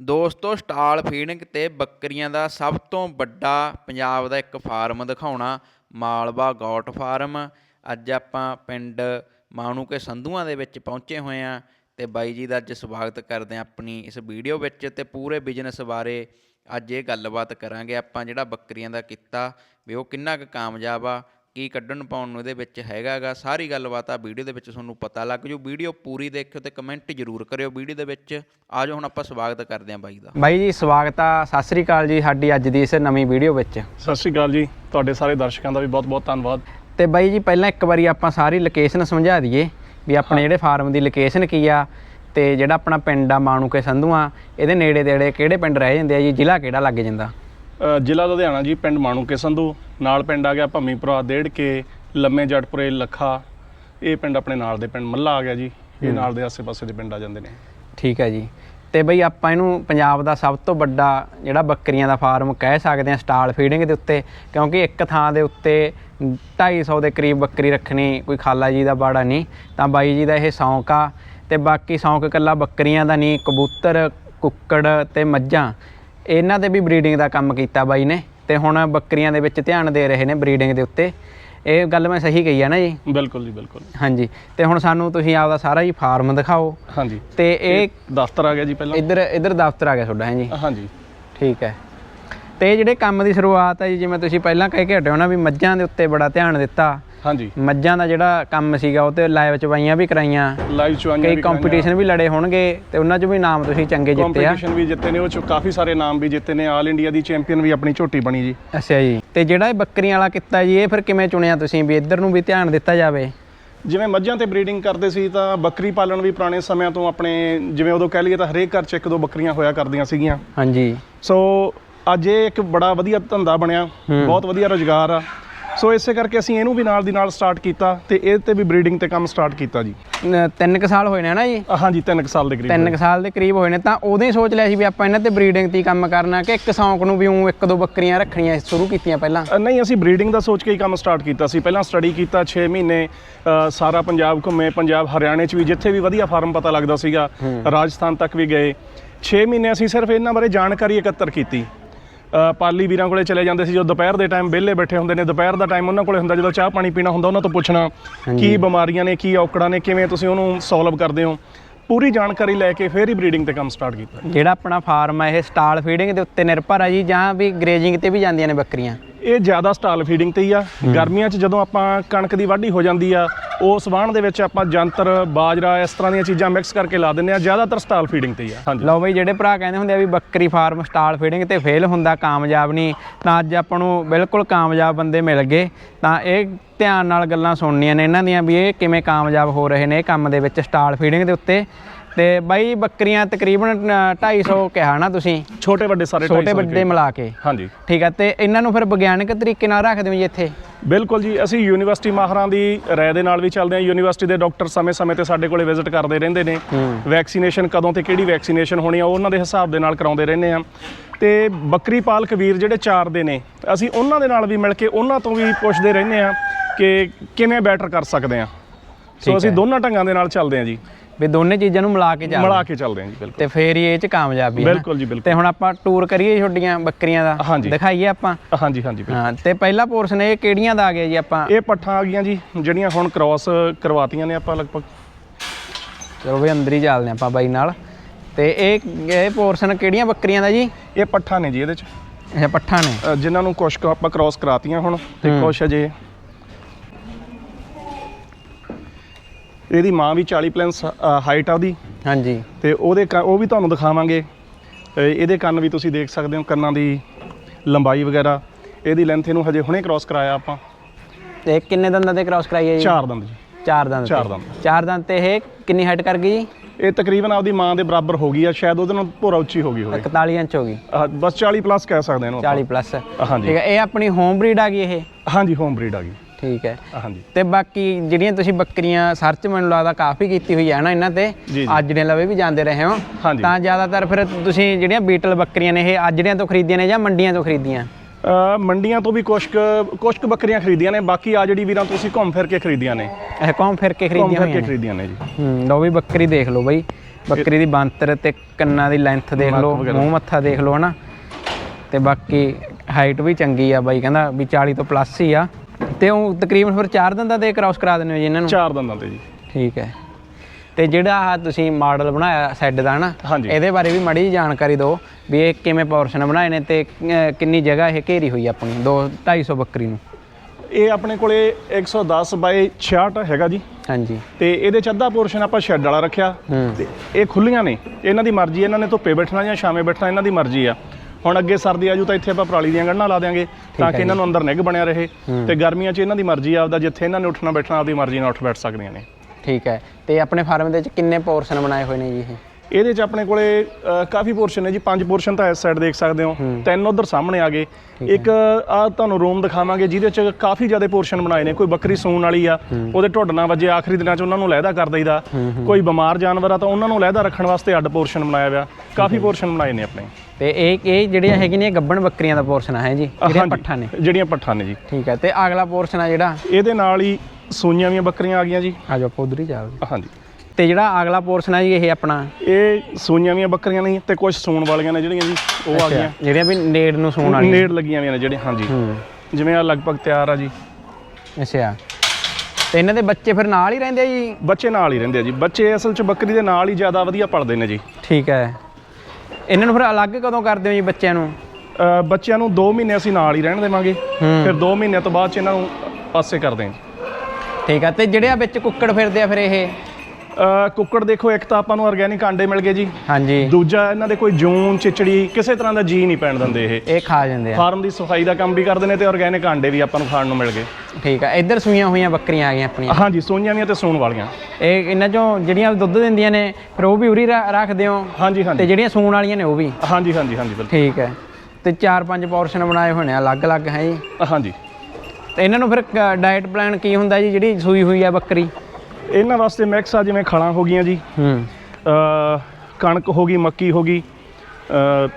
[SPEAKER 3] ਦੋਸਤੋ, ਸਟਾਲ ਫੀਡਿੰਗ ਤੇ ਬੱਕਰੀਆਂ ਦਾ ਸਭ ਤੋਂ ਵੱਡਾ ਪੰਜਾਬ ਦਾ ਇੱਕ ਫਾਰਮ ਦਿਖਾਉਣਾ, ਮਾਲਵਾ ਗੌਟ ਫਾਰਮ। ਅੱਜ ਆਪਾਂ ਪਿੰਡ ਮਾਣੂ ਕੇ ਸੰਧੂਆਂ ਦੇ ਵਿੱਚ ਪਹੁੰਚੇ ਹੋਏ ਆ ਤੇ ਬਾਈ ਜੀ ਦਾ ਅੱਜ ਸਵਾਗਤ ਕਰਦੇ ਆ ਆਪਣੀ ਇਸ ਵੀਡੀਓ ਵਿੱਚ ਤੇ ਪੂਰੇ ਬਿਜ਼ਨਸ ਬਾਰੇ ਅੱਜ ਇਹ ਗੱਲਬਾਤ ਕਰਾਂਗੇ ਆਪਾਂ ਜਿਹੜਾ ਬੱਕਰੀਆਂ ਦਾ ਕੀਤਾ ਵੀ ਉਹ ਕਿੰਨਾ ਕੁ ਕਾਮਯਾਬ ਆ ਕੀ ਕੱਢਣ ਪਾਉਣ ਨੂੰ ਇਹਦੇ ਵਿੱਚ ਹੈਗਾਗਾ ਸਾਰੀ ਗੱਲਬਾਤ ਆ ਵੀਡੀਓ ਦੇ ਵਿੱਚ ਤੁਹਾਨੂੰ ਪਤਾ ਲੱਗ ਜੂ। ਵੀਡੀਓ ਪੂਰੀ ਦੇਖਿਓ ਤੇ ਕਮੈਂਟ ਜ਼ਰੂਰ ਕਰਿਓ ਵੀਡੀਓ ਦੇ ਵਿੱਚ। ਆਜੋ ਹੁਣ ਆਪਾਂ ਸਵਾਗਤ ਕਰਦੇ ਹਾਂ ਬਾਈ ਦਾ।
[SPEAKER 1] ਬਾਈ ਜੀ ਸਵਾਗਤ ਆ। ਸਤਿ ਸ੍ਰੀ ਅਕਾਲ ਜੀ ਸਾਡੀ ਅੱਜ ਦੀ ਇਸ ਨਵੀਂ ਵੀਡੀਓ ਵਿੱਚ।
[SPEAKER 2] ਸਤਿ ਸ਼੍ਰੀ ਅਕਾਲ ਜੀ ਤੁਹਾਡੇ ਸਾਰੇ ਦਰਸ਼ਕਾਂ ਦਾ ਵੀ ਬਹੁਤ ਬਹੁਤ ਧੰਨਵਾਦ।
[SPEAKER 1] ਤੇ ਬਾਈ ਜੀ ਪਹਿਲਾਂ ਇੱਕ ਵਾਰੀ ਆਪਾਂ ਸਾਰੀ ਲੋਕੇਸ਼ਨ ਸਮਝਾ ਦਈਏ ਵੀ ਆਪਣੇ ਜਿਹੜੇ ਫਾਰਮ ਦੀ ਲੋਕੇਸ਼ਨ ਕੀ ਆ ਤੇ ਜਿਹੜਾ ਆਪਣਾ ਪਿੰਡ ਆ ਮਾਣੂਕੇ ਸੰਧੂਆਂ ਇਹਦੇ ਨੇੜੇ ਤੇੜੇ ਕਿਹੜੇ ਪਿੰਡ ਰਹਿ ਜਾਂਦੇ ਆ ਜੀ? ਜ਼ਿਲ੍ਹਾ ਕਿਹੜਾ ਲੱਗ ਜਾਂਦਾ?
[SPEAKER 2] ਜ਼ਿਲ੍ਹਾ ਲੁਧਿਆਣਾ ਜੀ ਪਿੰਡ ਮਾਣੂਕੇ ਸੰਧੂ। ਨਾਲ ਪਿੰਡ ਆ ਗਿਆ ਭੰਮੀਪੁਰਾ ਦੇੜਕੇ ਲੰਮੇ ਜੱਟਪੁਰੇ ਲੱਖਾ। ਇਹ ਪਿੰਡ ਆਪਣੇ ਨਾਲ ਦੇ ਪਿੰਡ ਮੱਲਾ ਆ ਗਿਆ ਜੀ। ਇਹ ਨਾਲ ਦੇ ਆਸੇ-ਪਾਸੇ ਦੇ ਪਿੰਡ ਆ ਜਾਂਦੇ ਨੇ।
[SPEAKER 1] ਠੀਕ ਹੈ ਜੀ। ਤੇ ਬਈ ਆਪਾਂ ਇਹਨੂੰ ਪੰਜਾਬ ਦਾ ਸਭ ਤੋਂ ਵੱਡਾ ਜਿਹੜਾ ਬੱਕਰੀਆਂ ਦਾ ਫਾਰਮ ਕਹਿ ਸਕਦੇ ਹਾਂ ਸਟਾਲ ਫੀਡਿੰਗ ਦੇ ਉੱਤੇ ਕਿਉਂਕਿ ਇੱਕ ਥਾਂ ਦੇ ਉੱਤੇ 250 ਦੇ ਕਰੀਬ ਬੱਕਰੀ ਰੱਖਣੀ ਕੋਈ ਖਾਲਾ ਜੀ ਦਾ ਬਾੜਾ ਨਹੀਂ ਤਾਂ ਬਾਈ ਜੀ ਦਾ ਇਹ ਸ਼ੌਂਕ ਆ। ਤੇ ਬਾਕੀ ਸ਼ੌਂਕ ਇਕੱਲਾ ਬੱਕਰੀਆਂ ਦਾ ਨਹੀਂ ਕਬੂਤਰ ਕੁੱਕੜ ਤੇ ਮੱਝਾਂ ਇਹਨਾਂ ਦੇ ਵੀ ਬਰੀਡਿੰਗ ਦਾ ਕੰਮ ਕੀਤਾ ਬਾਈ ਨੇ। ਤੇ ਹੁਣ ਬੱਕਰੀਆਂ ਦੇ ਵਿੱਚ ਧਿਆਨ ਦੇ ਰਹੇ ਨੇ ਬਰੀਡਿੰਗ ਦੇ ਉੱਤੇ। ਇਹ ਗੱਲ ਮੈਂ ਸਹੀ ਕਹੀ ਆ ਨਾ ਜੀ?
[SPEAKER 2] ਬਿਲਕੁਲ ਜੀ ਬਿਲਕੁਲ।
[SPEAKER 1] ਹਾਂਜੀ। ਤੇ ਹੁਣ ਸਾਨੂੰ ਤੁਸੀਂ ਆਪਦਾ ਸਾਰਾ ਹੀ ਫਾਰਮ ਦਿਖਾਓ।
[SPEAKER 2] ਹਾਂਜੀ।
[SPEAKER 1] ਤੇ ਇਹ
[SPEAKER 2] ਦਫ਼ਤਰ ਆ ਗਿਆ ਜੀ ਪਹਿਲਾਂ।
[SPEAKER 1] ਇੱਧਰ ਇੱਧਰ ਦਫ਼ਤਰ ਆ ਗਿਆ ਤੁਹਾਡਾ ਹੈ ਜੀ?
[SPEAKER 2] ਹਾਂਜੀ।
[SPEAKER 1] ਠੀਕ ਹੈ। ਤੇ ਜਿਹੜੇ ਕੰਮ ਦੀ ਸ਼ੁਰੂਆਤ ਹੈ ਜੀ ਜਿਵੇਂ ਤੁਸੀਂ ਪਹਿਲਾਂ ਕਹਿ ਕੇ ਹਟੇ ਹੋ ਨਾ ਵੀ ਮੱਝਾਂ ਦੇ ਉੱਤੇ ਬੜਾ ਧਿਆਨ ਦਿੱਤਾ
[SPEAKER 2] ਹਾਂਜੀ।
[SPEAKER 1] ਮੱਝਾਂ ਦਾ ਜਿਹੜਾ ਕੰਮ ਸੀਗਾ ਉਹ ਤੇ ਲਾਈਵ ਚਵਾਈਆਂ ਵੀ ਕਰਾਈਆਂ।
[SPEAKER 2] ਲਾਈਵ ਚੁਆਈਆਂ
[SPEAKER 1] ਕਈ ਕੰਪੀਟੀਸ਼ਨ ਵੀ ਲੜੇ ਹੋਣਗੇ ਤੇ ਉਹਨਾਂ 'ਚ ਵੀ ਨਾਮ ਤੁਸੀਂ ਚੰਗੇ ਜਿੱਤੇ ਆ।
[SPEAKER 2] ਕੰਪੀਟੀਸ਼ਨ ਵੀ ਜਿੱਤੇ ਨੇ ਉਹ ਚ ਕਾਫੀ ਸਾਰੇ ਨਾਮ ਵੀ ਜਿੱਤੇ ਨੇ। ਆਲ ਇੰਡੀਆ ਦੀ ਚੈਂਪੀਅਨ ਵੀ ਆਪਣੀ ਝੋਟੀ ਬਣੀ ਜੀ।
[SPEAKER 1] ਅੱਛਾ ਜੀ। ਤੇ ਜਿਹੜਾ ਇਹ ਬੱਕਰੀਆਂ ਵਾਲਾ ਕੀਤਾ ਜੀ ਇਹ ਫਿਰ ਕਿਵੇਂ ਚੁਣਿਆ ਤੁਸੀਂ ਵੀ? ਇੱਧਰ ਨੂੰ ਵੀ ਧਿਆਨ ਦਿੱਤਾ ਜਾਵੇ।
[SPEAKER 2] ਜਿਵੇਂ ਮੱਝਾਂ ਤੇ ਬਰੀਡਿੰਗ ਕਰਦੇ ਸੀ ਤਾਂ ਬੱਕਰੀ ਪਾਲਣ ਵੀ ਪੁਰਾਣੇ ਸਮਿਆਂ ਤੋਂ ਆਪਣੇ ਜਿਵੇਂ ਉਦੋਂ ਕਹਿ ਲਈਏ ਤਾਂ ਹਰੇਕ ਘਰ 'ਚ ਇੱਕ ਦੋ ਬੱਕਰੀਆਂ ਹੋਇਆ ਕਰਦੀਆਂ ਸੀਗੀਆਂ।
[SPEAKER 1] ਹਾਂਜੀ।
[SPEAKER 2] ਸੋ ਅੱਜ ਇਹ ਇੱਕ ਬੜਾ ਵਧੀਆ ਧੰਦਾ ਬਣਿਆ। ਬਹੁਤ ਵਧੀਆ ਰੋਜ਼ਗਾਰ ਆ। ਸੋ ਇਸੇ ਕਰਕੇ ਅਸੀਂ ਇਹਨੂੰ ਵੀ ਨਾਲ ਦੀ ਨਾਲ ਸਟਾਰਟ ਕੀਤਾ ਤੇ ਇਹ ਤੇ ਵੀ ਬਰੀਡਿੰਗ ਤੇ ਕੰਮ ਸਟਾਰਟ ਕੀਤਾ ਜੀ।
[SPEAKER 1] ਤਿੰਨ ਕੁ ਸਾਲ ਹੋਏ ਨੇ ਨਾ ਜੀ?
[SPEAKER 2] ਹਾਂਜੀ 3 ਸਾਲ ਦੇ ਕਰੀਬ
[SPEAKER 1] ਤਿੰਨ ਕੁ ਸਾਲ ਦੇ ਕਰੀਬ ਹੋਏ ਨੇ ਤਾਂ ਉਦੋਂ ਹੀ ਸੋਚ ਲਿਆ ਸੀ ਵੀ ਆਪਾਂ ਇਹਨਾਂ ਤੇ ਬਰੀਡਿੰਗ ਤੇ ਕੰਮ ਕਰਨਾ ਕਿ ਇੱਕ ਸ਼ੌਂਕ ਨੂੰ ਵੀ ਉਹ ਇੱਕ ਦੋ ਬੱਕਰੀਆਂ ਰੱਖਣੀਆਂ ਸ਼ੁਰੂ ਕੀਤੀਆਂ ਪਹਿਲਾਂ?
[SPEAKER 2] ਨਹੀਂ ਅਸੀਂ ਬਰੀਡਿੰਗ ਦਾ ਸੋਚ ਕੇ ਹੀ ਕੰਮ ਸਟਾਰਟ ਕੀਤਾ ਸੀ। ਪਹਿਲਾਂ ਸਟੱਡੀ ਕੀਤਾ 6 ਮਹੀਨੇ ਸਾਰਾ ਪੰਜਾਬ ਘੁੰਮੇ ਪੰਜਾਬ ਹਰਿਆਣੇ 'ਚ ਵੀ ਜਿੱਥੇ ਵੀ ਵਧੀਆ ਫਾਰਮ ਪਤਾ ਲੱਗਦਾ ਸੀਗਾ ਰਾਜਸਥਾਨ ਤੱਕ ਵੀ ਗਏ। 6 ਮਹੀਨੇ ਅਸੀਂ ਸਿਰਫ ਇਹਨਾਂ ਬਾਰੇ ਜਾਣਕਾਰੀ ਇਕੱਤਰ ਕੀਤੀ। ਪਾਲੀ ਵੀਰਾਂ ਕੋਲੇ ਚਲੇ ਜਾਂਦੇ ਸੀ ਜਦੋਂ ਦੁਪਹਿਰ ਦੇ ਟਾਈਮ ਵਿਹਲੇ ਬੈਠੇ ਹੁੰਦੇ ਨੇ ਦੁਪਹਿਰ ਦਾ ਟਾਈਮ ਉਹਨਾਂ ਕੋਲੇ ਹੁੰਦਾ ਜਦੋਂ ਚਾਹ ਪਾਣੀ ਪੀਣਾ ਹੁੰਦਾ ਉਹਨਾਂ ਤੋਂ ਪੁੱਛਣਾ ਕੀ ਬਿਮਾਰੀਆਂ ਨੇ ਕੀ ਔਕੜਾਂ ਨੇ ਕਿਵੇਂ ਤੁਸੀਂ ਉਹਨੂੰ ਸੋਲਵ ਕਰਦੇ ਹੋ? ਪੂਰੀ ਜਾਣਕਾਰੀ ਲੈ ਕੇ ਫਿਰ ਹੀ ਬਰੀਡਿੰਗ ਤੇ ਕੰਮ ਸਟਾਰਟ ਕੀਤਾ।
[SPEAKER 1] ਜਿਹੜਾ ਆਪਣਾ ਫਾਰਮ ਹੈ ਇਹ ਸਟਾਲ ਫੀਡਿੰਗ ਦੇ ਉੱਤੇ ਨਿਰਭਰ ਆ ਜੀ ਜਾਂ ਵੀ ਗ੍ਰੇਜਿੰਗ ਤੇ ਵੀ ਜਾਂਦੀਆਂ ਨੇ ਬੱਕਰੀਆਂ?
[SPEAKER 2] ਇਹ ਜ਼ਿਆਦਾ ਸਟਾਲ ਫੀਡਿੰਗ ਤੇ ਹੀ ਆ। ਗਰਮੀਆਂ 'ਚ ਜਦੋਂ ਆਪਾਂ ਕਣਕ ਦੀ ਵਾਢੀ ਹੋ ਜਾਂਦੀ ਆ ਉਸ ਵਾਹਣ ਦੇ ਵਿੱਚ ਆਪਾਂ ਜੰਤਰ ਬਾਜਰਾ ਇਸ ਤਰ੍ਹਾਂ ਦੀਆਂ ਚੀਜ਼ਾਂ ਮਿਕਸ ਕਰਕੇ ਲਾ ਦਿੰਦੇ ਆ ਜ਼ਿਆਦਾਤਰ ਸਟਾਲ ਫੀਡਿੰਗ ਤੇ ਹੀ ਆ। ਹਾਂਜੀ।
[SPEAKER 1] ਲਓ ਬਈ ਜਿਹੜੇ ਭਰਾ ਕਹਿੰਦੇ ਹੁੰਦੇ ਆ ਵੀ ਬੱਕਰੀ ਫਾਰਮ ਸਟਾਲ ਫੀਡਿੰਗ ਤੇ ਫੇਲ ਹੁੰਦਾ ਕਾਮਯਾਬ ਨਹੀਂ ਤਾਂ ਅੱਜ ਆਪਾਂ ਨੂੰ ਬਿਲਕੁਲ ਕਾਮਯਾਬ ਬੰਦੇ ਮਿਲ ਗਏ। ਤਾਂ ਇਹ ਧਿਆਨ ਨਾਲ ਗੱਲਾਂ ਸੁਣਨੀਆਂ ਨੇ ਇਹਨਾਂ ਦੀਆਂ ਵੀ ਇਹ ਕਿਵੇਂ ਕਾਮਯਾਬ ਹੋ ਰਹੇ ਨੇ ਇਹ ਕੰਮ ਦੇ ਵਿੱਚ ਸਟਾਲ ਫੀਡਿੰਗ ਦੇ ਉੱਤੇ। ਤੇ ਬਾਈ ਬੱਕਰੀਆਂ ਤਕਰੀਬਨ ਅ, 250 ਕਿਹਾ ਨਾ ਤੁਸੀਂ?
[SPEAKER 2] ਛੋਟੇ ਵੱਡੇ ਸਾਰੇ
[SPEAKER 1] ਛੋਟੇ
[SPEAKER 2] 250
[SPEAKER 1] ਵੱਡੇ ਮਿਲਾ ਕੇ।
[SPEAKER 2] ਹਾਂਜੀ।
[SPEAKER 1] ਠੀਕ ਆ ਤੇ ਇਹਨਾਂ ਨੂੰ ਫਿਰ ਵਿਗਿਆਨਕ ਤਰੀਕੇ ਨਾਲ ਰੱਖਦੇ ਹੋ ਜੀ ਇੱਥੇ?
[SPEAKER 2] ਬਿਲਕੁਲ ਜੀ ਅਸੀਂ ਯੂਨੀਵਰਸਿਟੀ ਮਾਹਰਾਂ ਦੀ ਰਾਏ ਦੇ ਨਾਲ ਵੀ ਚੱਲਦੇ ਹਾਂ। ਯੂਨੀਵਰਸਿਟੀ ਦੇ ਡਾਕਟਰ ਸਮੇਂ-ਸਮੇਂ ਤੇ ਸਾਡੇ ਕੋਲੇ ਵਿਜ਼ਿਟ ਕਰਦੇ ਰਹਿੰਦੇ ਨੇ। ਵੈਕਸੀਨੇਸ਼ਨ ਕਦੋਂ ਤੇ ਕਿਹੜੀ ਵੈਕਸੀਨੇਸ਼ਨ ਹੋਣੀ ਆ ਉਹ ਉਹਨਾਂ ਦੇ ਹਿਸਾਬ ਦੇ ਨਾਲ ਕਰਾਉਂਦੇ ਰਹਿੰਦੇ ਆ ਤੇ ਬੱਕਰੀ ਪਾਲਕ ਵੀਰ ਜਿਹੜੇ ਚਾਰ ਦੇ ਨੇ ਅਸੀਂ ਉਹਨਾਂ ਦੇ ਨਾਲ ਵੀ ਮਿਲ ਕੇ ਉਹਨਾਂ ਤੋਂ ਵੀ ਪੁੱਛਦੇ ਰਹਿੰਦੇ ਆ ਕਿ ਕਿਵੇਂ ਬੈਟਰ ਕਰ ਸਕਦੇ ਆ ਸੋ ਅਸੀਂ
[SPEAKER 1] ਹੈ।
[SPEAKER 2] ਦੋਨਾਂ ਢੰਗਾਂ ਦੇ ਨਾਲ ਚੱਲਦੇ ਆ ਜੀ।
[SPEAKER 1] ਵੀ ਦੋਨੇ ਚੀਜ਼ਾਂ ਨੂੰ ਮਿਲਾ ਕੇ ਚੱਲ
[SPEAKER 2] ਮਿਲਾ ਕੇ ਚੱਲਦੇ ਆ ਜੀ ਬਿਲਕੁਲ
[SPEAKER 1] ਤੇ ਫੇਰ ਹੀ ਇਹ ਚ ਕਾਮਯਾਬੀ ਹੈ।
[SPEAKER 2] ਬਿਲਕੁਲ ਜੀ, ਬਿਲਕੁਲ।
[SPEAKER 1] ਤੇ ਹੁਣ ਆਪਾਂ ਟੂਰ ਕਰੀਏ ਛੋਡੀਆਂ ਬੱਕਰੀਆਂ ਦਾ। ਦਿਖਾਈਏ ਆਪਾਂ
[SPEAKER 2] ਹਾਂਜੀ ਹਾਂਜੀ।
[SPEAKER 1] ਹਾਂ ਤੇ ਪਹਿਲਾ ਪੋਰਸ਼ਨ ਇਹ ਕਿਹੜੀਆਂ ਦਾ ਆ ਗਿਆ ਜੀ ਆਪਾਂ
[SPEAKER 2] ਇਹ ਪੱਠਾਂ ਆ ਗਈਆਂ ਜੀ ਜਿਹੜੀਆਂ ਹੁਣ ਕ੍ਰਾਸ ਕਰਵਾਤੀਆਂ ਨੇ ਆਪਾਂ ਲਗਭਗ
[SPEAKER 1] ਚਲੋ ਵੀ ਅੰਦਰ ਹੀ ਚੱਲਦੇ ਆਪਾਂ ਬਾਈ ਨਾਲ ਤੇ ਇਹ ਇਹ ਪੋਰਸ਼ਨ ਕਿਹੜੀਆਂ ਬੱਕਰੀਆਂ ਦਾ ਜੀ
[SPEAKER 2] ਇਹ ਪੱਠਾਂ ਨੇ ਜੀ ਇਹਦੇ ਚ
[SPEAKER 1] ਅੱਛਾ ਪੱਠਾ ਨੇ
[SPEAKER 2] ਜਿਨ੍ਹਾਂ ਨੂੰ ਕੁਛ ਕੁ ਆਪਾਂ ਕ੍ਰਾਸ ਕਰਾਤੀਆਂ ਹੁਣ ਤੇ
[SPEAKER 1] ਹੂੰ।
[SPEAKER 2] ਕੁਛ ਇਹਦੀ ਮਾਂ ਵੀ 40 ਪਲੱਸ ਹਾਈਟ ਆ ਉਹਦੀ।
[SPEAKER 1] ਹਾਂਜੀ।
[SPEAKER 2] ਤੇ ਉਹਦੇ ਕ- ਉਹ ਵੀ ਤੁਹਾਨੂੰ ਦਿਖਾਵਾਂਗੇ। ਇਹਦੇ ਕੰਨ ਵੀ ਤੁਸੀਂ ਦੇਖ ਸਕਦੇ ਹੋ ਕੰਨਾਂ ਦੀ ਲੰਬਾਈ ਵਗੈਰਾ। ਇਹਦੀ ਲੈਂਥ ਇਹਨੂੰ ਹਜੇ ਹੁਣੇ ਕ੍ਰਾਸ ਕਰਾਇਆ ਆਪਾਂ।
[SPEAKER 1] ਤੇ ਕਿੰਨੇ ਦੰਦਾਂ ਤੇ ਕ੍ਰਾਸ ਕਰਾਈਏ ਜੀ?
[SPEAKER 2] ਚਾਰ ਦੰਦ ਜੀ।
[SPEAKER 1] ਚਾਰ ਦੰਦ
[SPEAKER 2] ਚਾਰ
[SPEAKER 1] ਤੇ।
[SPEAKER 2] ਦੰਦ।
[SPEAKER 1] ਚਾਰ ਦੰਦ ਤੇ ਇਹ ਕਿੰਨੀ ਹਾਈਟ ਕਰ ਗਈ ਜੀ?
[SPEAKER 2] ਇਹ ਤਕਰੀਬਨ ਆਪਦੀ ਮਾਂ ਦੇ ਬਰਾਬਰ ਹੋ ਗਈ ਆ ਸ਼ਾਇਦ ਉਹਦੇ ਨਾਲ ਭੋਰਾ ਉੱਚੀ ਹੋ ਗਈ ਹੋਵੇ।
[SPEAKER 1] 41 ਇੰਚ ਹੋ ਗਈ।
[SPEAKER 2] ਬਸ 40 ਪਲੱਸ ਕਹਿ ਸਕਦੇ ਹਾਂ ਇਹਨੂੰ
[SPEAKER 1] 40 ਪਲੱਸ
[SPEAKER 2] ਆਪਾਂ। ਹਾਂਜੀ।
[SPEAKER 1] ਠੀਕ ਹੈ ਇਹ ਆਪਣੀ ਹੋਮ ਬਰੀਡ ਆ ਗਈ ਇਹ?
[SPEAKER 2] ਹਾਂਜੀ ਹੋਮ ਬਰੀਡ ਆ ਗਈ।
[SPEAKER 1] ਠੀਕ ਹੈ।
[SPEAKER 2] ਹਾਂਜੀ।
[SPEAKER 1] ਤੇ ਬਾਕੀ ਜਿਹੜੀਆਂ ਤੁਸੀਂ ਬੱਕਰੀਆਂ ਸਰਚ ਮੈਨੂੰ ਲੱਗਦਾ ਕਾਫੀ ਕੀਤੀ ਹੋਈ ਹੈ ਨਾ ਇਹਨਾਂ ਤੇ।
[SPEAKER 2] ਜੀ, ਜੀ।
[SPEAKER 1] ਅੱਜ ਦੇ ਲਵੇ ਵੀ ਜਾਂਦੇ ਰਹੇ ਹੋ।
[SPEAKER 2] ਹਾਂਜੀ।
[SPEAKER 1] ਤਾਂ ਜ਼ਿਆਦਾਤਰ ਫਿਰ ਤੁਸੀਂ ਜਿਹੜੀਆਂ ਬੀਟਲ ਬੱਕਰੀਆਂ ਨੇ ਇਹ ਅੱਜੜਿਆਂ ਤੋਂ ਖਰੀਦੀਆਂ ਨੇ ਜਾਂ ਮੰਡੀਆਂ ਤੋਂ ਖਰੀਦੀਆਂ?
[SPEAKER 2] ਅ, ਮੰਡੀਆਂ ਤੋਂ ਵੀ ਕੁਛ ਕੁ- ਕੁਛ ਕੁ ਬੱਕਰੀਆਂ ਖਰੀਦੀਆਂ ਨੇ ਬਾਕੀ ਆ ਜਿਹੜੀ ਵੀਰਾਂ ਤੁਸੀਂ ਘੁੰਮ ਫਿਰ ਕੇ ਖਰੀਦੀਆਂ ਨੇ।
[SPEAKER 1] ਇਹ ਕੌਮ ਫਿਰ ਕੇ
[SPEAKER 2] ਘੁੰਮ
[SPEAKER 1] ਖਰੀਦੀਆਂ
[SPEAKER 2] ਫਿਰ ਕੇ
[SPEAKER 1] ਹੋਈਆਂ ਨੇ।
[SPEAKER 2] ਖਰੀਦੀਆਂ ਨੇ ਜੀ।
[SPEAKER 1] ਹੂੰ ਲਓ ਵੀ ਬੱਕਰੀ ਦੇਖ ਲਓ ਬਈ। ਬੱਕਰੀ ਦੀ ਬਾਂਤਰ ਤੇ ਕੰਨਾਂ ਦੀ ਲੈਂਥ ਦੇਖ ਲਓ
[SPEAKER 2] ਵਗੈਰਾ।
[SPEAKER 1] ਮੂੰਹ ਮੱਥਾ ਦੇਖ ਲਓ ਹਨਾ। ਤੇ ਬਾਕੀ ਹਾਈਟ ਵੀ ਚੰਗੀ ਆ ਬਾਈ ਕਹਿੰਦਾ ਵੀ 40 ਤੋਂ ਪਲੱਸ ਹੀ ਆ। ਤੇ ਉਹ ਤਕਰੀਬਨ ਫਿਰ ਚਾਰ ਦੰਦਾਂ ਤੇ ਕ੍ਰਾਸ ਕਰਾ ਦਿੰਦੇ ਹੋ ਜੀ ਇਹਨਾਂ ਨੂੰ?
[SPEAKER 2] ਚਾਰ ਦੰਦਾਂ ਤੇ ਜੀ।
[SPEAKER 1] ਠੀਕ ਹੈ। ਤੇ ਜਿਹੜਾ ਆਹ ਤੁਸੀਂ ਮਾਡਲ ਬਣਾਇਆ ਸੈੱਡ ਦਾ ਨਾ
[SPEAKER 2] ਹਾਂਜੀ।
[SPEAKER 1] ਇਹਦੇ ਬਾਰੇ ਵੀ ਮਾੜੀ ਜਾਣਕਾਰੀ ਦਿਓ ਵੀ ਇਹ ਕਿਵੇਂ ਪੋਰਸ਼ਨ ਬਣਾਏ ਨੇ ਤੇ ਅਹ, ਕਿੰਨੀ ਜਗ੍ਹਾ ਇਹ ਘੇਰੀ ਹੋਈ ਆਪਣੀ 2 250 ਬੱਕਰੀ ਨੂੰ?
[SPEAKER 2] ਇਹ ਆਪਣੇ ਕੋਲੇ 110 ਬਾਈ 66 ਹੈਗਾ ਜੀ।
[SPEAKER 1] ਹਾਂਜੀ।
[SPEAKER 2] ਤੇ ਇਹਦੇ ਚ ਅੱਧਾ ਪੋਰਸ਼ਨ ਆਪਾਂ ਸ਼ੈੱਡ ਵਾਲਾ ਰੱਖਿਆ।
[SPEAKER 1] ਹੂੰ।
[SPEAKER 2] ਤੇ ਇਹ ਖੁੱਲੀਆਂ ਨੇ ਇਹਨਾਂ ਦੀ ਮਰਜ਼ੀ ਇਹਨਾਂ ਨੇ ਧੁੱਪੇ ਬੈਠਣਾ ਜਾਂ ਛਾਵੇਂ ਬੈਠਣਾ ਇਹਨਾਂ ਦੀ ਮਰਜ਼ੀ ਆ। ਹੁਣ ਅੱਗੇ ਸਰਦੀ ਆਜੂ ਤਾਂ ਇੱਥੇ ਆਪਾਂ ਪਰਾਲੀ ਦੀਆਂ ਗੰਢਾਂ ਲਾ ਦਿਆਂਗੇ ਤਾਂ ਕਿ। ਇਹਨਾਂ ਨੂੰ ਅੰਦਰ ਨਿੱਘ ਬਣਿਆ ਰਹੇ। ਤੇ ਗਰਮੀਆਂ 'ਚ ਇਹਨਾਂ ਦੀ ਮਰਜ਼ੀ ਆਪਦਾ ਜਿੱਥੇ ਇਹਨਾਂ ਨੇ ਉੱਠਣਾ ਬੈਠਣਾ ਆਪਦੀ ਮਰਜ਼ੀ ਨਾਲ ਉੱਠ ਬੈਠ ਸਕਦੀਆਂ ਨੇ।
[SPEAKER 1] ਠੀਕ ਹੈ। ਤੇ ਆਪਣੇ ਫਾਰਮ ਦੇ ਵਿੱਚ ਕਿੰਨੇ ਪੋਰਸ਼ਨ ਬਣਾਏ ਹੋਏ ਨੇ ਜੀ ਇਹ?
[SPEAKER 2] ਇਹਦੇ 'ਚ ਆਪਣੇ ਕੋਲੇ ਕਾਫੀ ਪੋਰਸ਼ਨ ਨੇ ਜੀ ਪੰਜ ਪੋਰਸ਼ਨ ਤਾਂ ਇਸ ਸਾਈਡ ਦੇਖ ਸਕਦੇ ਹੋ। ਤਿੰਨ ਉਧਰ ਸਾਹਮਣੇ ਆ ਗਏ। ਇੱਕ ਆ ਤੁਹਾਨੂੰ ਰੂਮ ਦਿਖਾਵਾਂਗੇ ਜਿਹਦੇ 'ਚ ਕਾਫੀ ਜ਼ਿਆਦਾ ਪੋਰਸ਼ਨ ਬਣਾਏ ਨੇ। ਕੋਈ ਬੱਕਰੀ ਸੂਣ ਵਾਲੀ ਆ ਉਹਦੇ ਢੁੱਡ ਨਾਲ ਵੱਜੇ ਆਖਰੀ ਦਿਨਾਂ 'ਚ ਉਹਨਾਂ ਨੂੰ ਲਹਿਦਾ ਕਰ ਦਈਦਾ। ਕੋਈ ਬਿਮਾਰ ਜਾਨਵਰ ਆ ਤਾਂ ਉਹਨਾਂ ਨੂੰ ਲਹਿਦਾ ਰੱਖਣ ਵਾਸਤੇ ਅੱਡ ਪੋਰਸ਼ਨ ਬਣਾਇਆ ਹੋਇਆ। ਕਾਫੀ ਪੋਰਸ਼ਨ ਬਣਾਏ ਨੇ ਆਪਣੇ।
[SPEAKER 1] ਤੇ ਇਹ ਇਹ ਜਿਹੜੀਆਂ ਹੈਗੀਆਂ ਨੇ ਗੱਬਣ ਬੱਕਰੀਆਂ ਦਾ ਪੋਰਸ਼ਨ ਹੈ ਜੀ? ਜਿਹੜੀਆਂ ਪੱਠਾਂ ਨੇ।
[SPEAKER 2] ਜਿਹੜੀਆਂ ਪੱਠਾਂ ਨੇ ਜੀ।
[SPEAKER 1] ਠੀਕ ਹੈ ਤੇ ਅਗਲਾ ਪੋਰਸ਼ਨ ਆ ਜਿਹੜਾ?
[SPEAKER 2] ਇਹਦੇ ਨਾਲ ਹੀ ਸੂਈਆਂ ਵੀਆਂ ਬੱਕਰੀਆਂ ਆ ਗਈਆਂ ਜੀ।
[SPEAKER 1] ਆ ਜਾਓ ਆਪਾਂ ਉਧਰ ਹੀ ਜਾਓ
[SPEAKER 2] ਹਾਂਜੀ।
[SPEAKER 1] ਤੇ ਜਿਹੜਾ ਅਗਲਾ ਪੋਰਸ਼ਨ ਆ ਜੀ ਇਹ ਆਪਣਾ?
[SPEAKER 2] ਇਹ ਸੂਈਆਂ ਵੀਆਂ ਬੱਕਰੀਆਂ ਨੇ ਤੇ ਕੁਝ ਸੂਣ ਵਾਲੀਆਂ ਨੇ ਜਿਹੜੀਆਂ ਜੀ ਉਹ ਆ ਗਈਆਂ।
[SPEAKER 1] ਜਿਹੜੀਆਂ ਵੀ ਨੇੜ ਨੂੰ ਸੂਣ ਵਾਲੀਆਂ।
[SPEAKER 2] ਨੇੜ ਲੱਗੀਆਂ ਵੀਆਂ ਨੇ ਜਿਹੜੀਆਂ ਹਾਂਜੀ। ਜਿਵੇਂ ਆ ਲਗਭਗ ਤਿਆਰ ਆ ਜੀ।
[SPEAKER 1] ਅੱਛਾ। ਤੇ ਇਹਨਾਂ ਦੇ ਬੱਚੇ ਫਿਰ ਨਾਲ ਹੀ ਰਹਿੰਦੇ ਆ ਜੀ?
[SPEAKER 2] ਬੱਚੇ ਨਾਲ ਹੀ ਰਹਿੰਦੇ ਆ ਜੀ। ਬੱਚੇ ਅਸਲ 'ਚ ਬੱਕਰੀ ਦੇ ਨਾਲ ਹੀ ਜ਼ਿਆਦਾ ਵਧੀਆ ਪਲਦੇ ਨੇ ਜੀ।
[SPEAKER 1] ਠੀਕ ਹੈ। ਇਹਨਾਂ ਨੂੰ ਫਿਰ ਅਲੱਗ ਕਦੋਂ ਕਰਦੇ ਹੋ ਜੀ ਬੱਚਿਆਂ ਨੂੰ?
[SPEAKER 2] ਅ, ਬੱਚਿਆਂ ਨੂੰ 2 ਮਹੀਨੇ ਅਸੀਂ ਨਾਲ ਹੀ ਰਹਿਣ ਦੇਵਾਂਗੇ। ਫਿਰ 2 ਮਹੀਨੇ ਤੋਂ ਬਾਅਦ 'ਚ ਇਹਨਾਂ ਨੂੰ ਪਾਸੇ ਕਰਦੇ ਹਾਂ ਜੀ
[SPEAKER 1] ਠੀਕ ਆ ਤੇ ਜਿਹੜੇ ਆ ਵਿੱਚ ਕੁੱਕੜ ਫਿਰਦੇ ਆ ਫਿਰ ਇਹ?
[SPEAKER 2] ਕੁੱਕੜ ਦੇਖੋ ਇੱਕ ਤਾਂ ਆਪਾਂ ਨੂੰ ਆਰਗੇਨਿਕ ਆਂਡੇ ਮਿਲ ਗਏ ਜੀ।
[SPEAKER 1] ਹਾਂਜੀ।
[SPEAKER 2] ਦੂਜਾ ਇਹਨਾਂ ਦੇ ਕੋਈ ਜੂਨ ਚਿਚੜੀ ਕਿਸੇ ਤਰ੍ਹਾਂ ਦਾ ਜੀ ਨਹੀਂ ਪੈਣ ਦਿੰਦੇ ਇਹ।
[SPEAKER 1] ਇਹ ਖਾ ਜਾਂਦੇ ਆ।
[SPEAKER 2] ਫਾਰਮ ਦੀ ਸਫ਼ਾਈ ਦਾ ਕੰਮ ਵੀ ਕਰਦੇ ਨੇ ਤੇ ਆਰਗੇਨਿਕ ਆਂਡੇ ਵੀ ਆਪਾਂ ਨੂੰ ਖਾਣ ਨੂੰ ਮਿਲ ਗਏ।
[SPEAKER 1] ਠੀਕ ਆ ਇੱਧਰ ਸੂਈਆਂ ਹੋਈਆਂ ਬੱਕਰੀਆਂ ਆ ਗਈਆਂ ਆਪਣੀਆਂ।
[SPEAKER 2] ਹਾਂਜੀ ਸੂਈਆਂ ਵੀਆਂ ਤੇ ਸੂਣ ਵਾਲੀਆਂ।
[SPEAKER 1] ਇਹ ਇਹਨਾਂ ਚੋਂ ਜਿਹੜੀਆਂ ਦੁੱਧ ਦਿੰਦੀਆਂ ਨੇ ਫਿਰ ਉਹ ਵੀ ਉਰੀ ਰੱਖਦੇ ਹੋ?
[SPEAKER 2] ਹਾਂਜੀ
[SPEAKER 1] ਤੇ
[SPEAKER 2] ਹਾਂਜੀ
[SPEAKER 1] ਜਿਹੜੀਆਂ ਸੂਣ ਵਾਲੀਆਂ ਨੇ ਉਹ ਵੀ?
[SPEAKER 2] ਹਾਂਜੀ ਹਾਂਜੀ ਹਾਂਜੀ ਬਿਲਕੁਲ।
[SPEAKER 1] ਠੀਕ ਹੈ ਤੇ ਚਾਰ ਪੰਜ ਪੋਰਸ਼ਨ ਬਣਾਏ ਹੋਏ ਨੇ ਅਲੱਗ-ਅਲੱਗ ਹੈ ਜੀ।
[SPEAKER 2] ਹਾਂਜੀ।
[SPEAKER 1] ਤੇ ਇਹਨਾਂ ਨੂੰ ਫਿਰ ਡਾਈਟ ਪਲਾਨ ਕੀ ਹੁੰਦਾ ਜੀ ਜਿਹੜੀ ਸੂਈ ਹੋਈ ਆ ਬੱਕਰੀ?
[SPEAKER 2] ਇਹਨਾਂ ਵਾਸਤੇ ਮਿਕਸ ਆ ਜਿਵੇਂ ਖਲਾਂ ਹੋ ਗਈਆਂ ਜੀ।
[SPEAKER 1] ਹੂੰ।
[SPEAKER 2] ਅ, ਕਣਕ ਹੋ ਗਈ ਮੱਕੀ ਹੋ ਗਈ ਅ,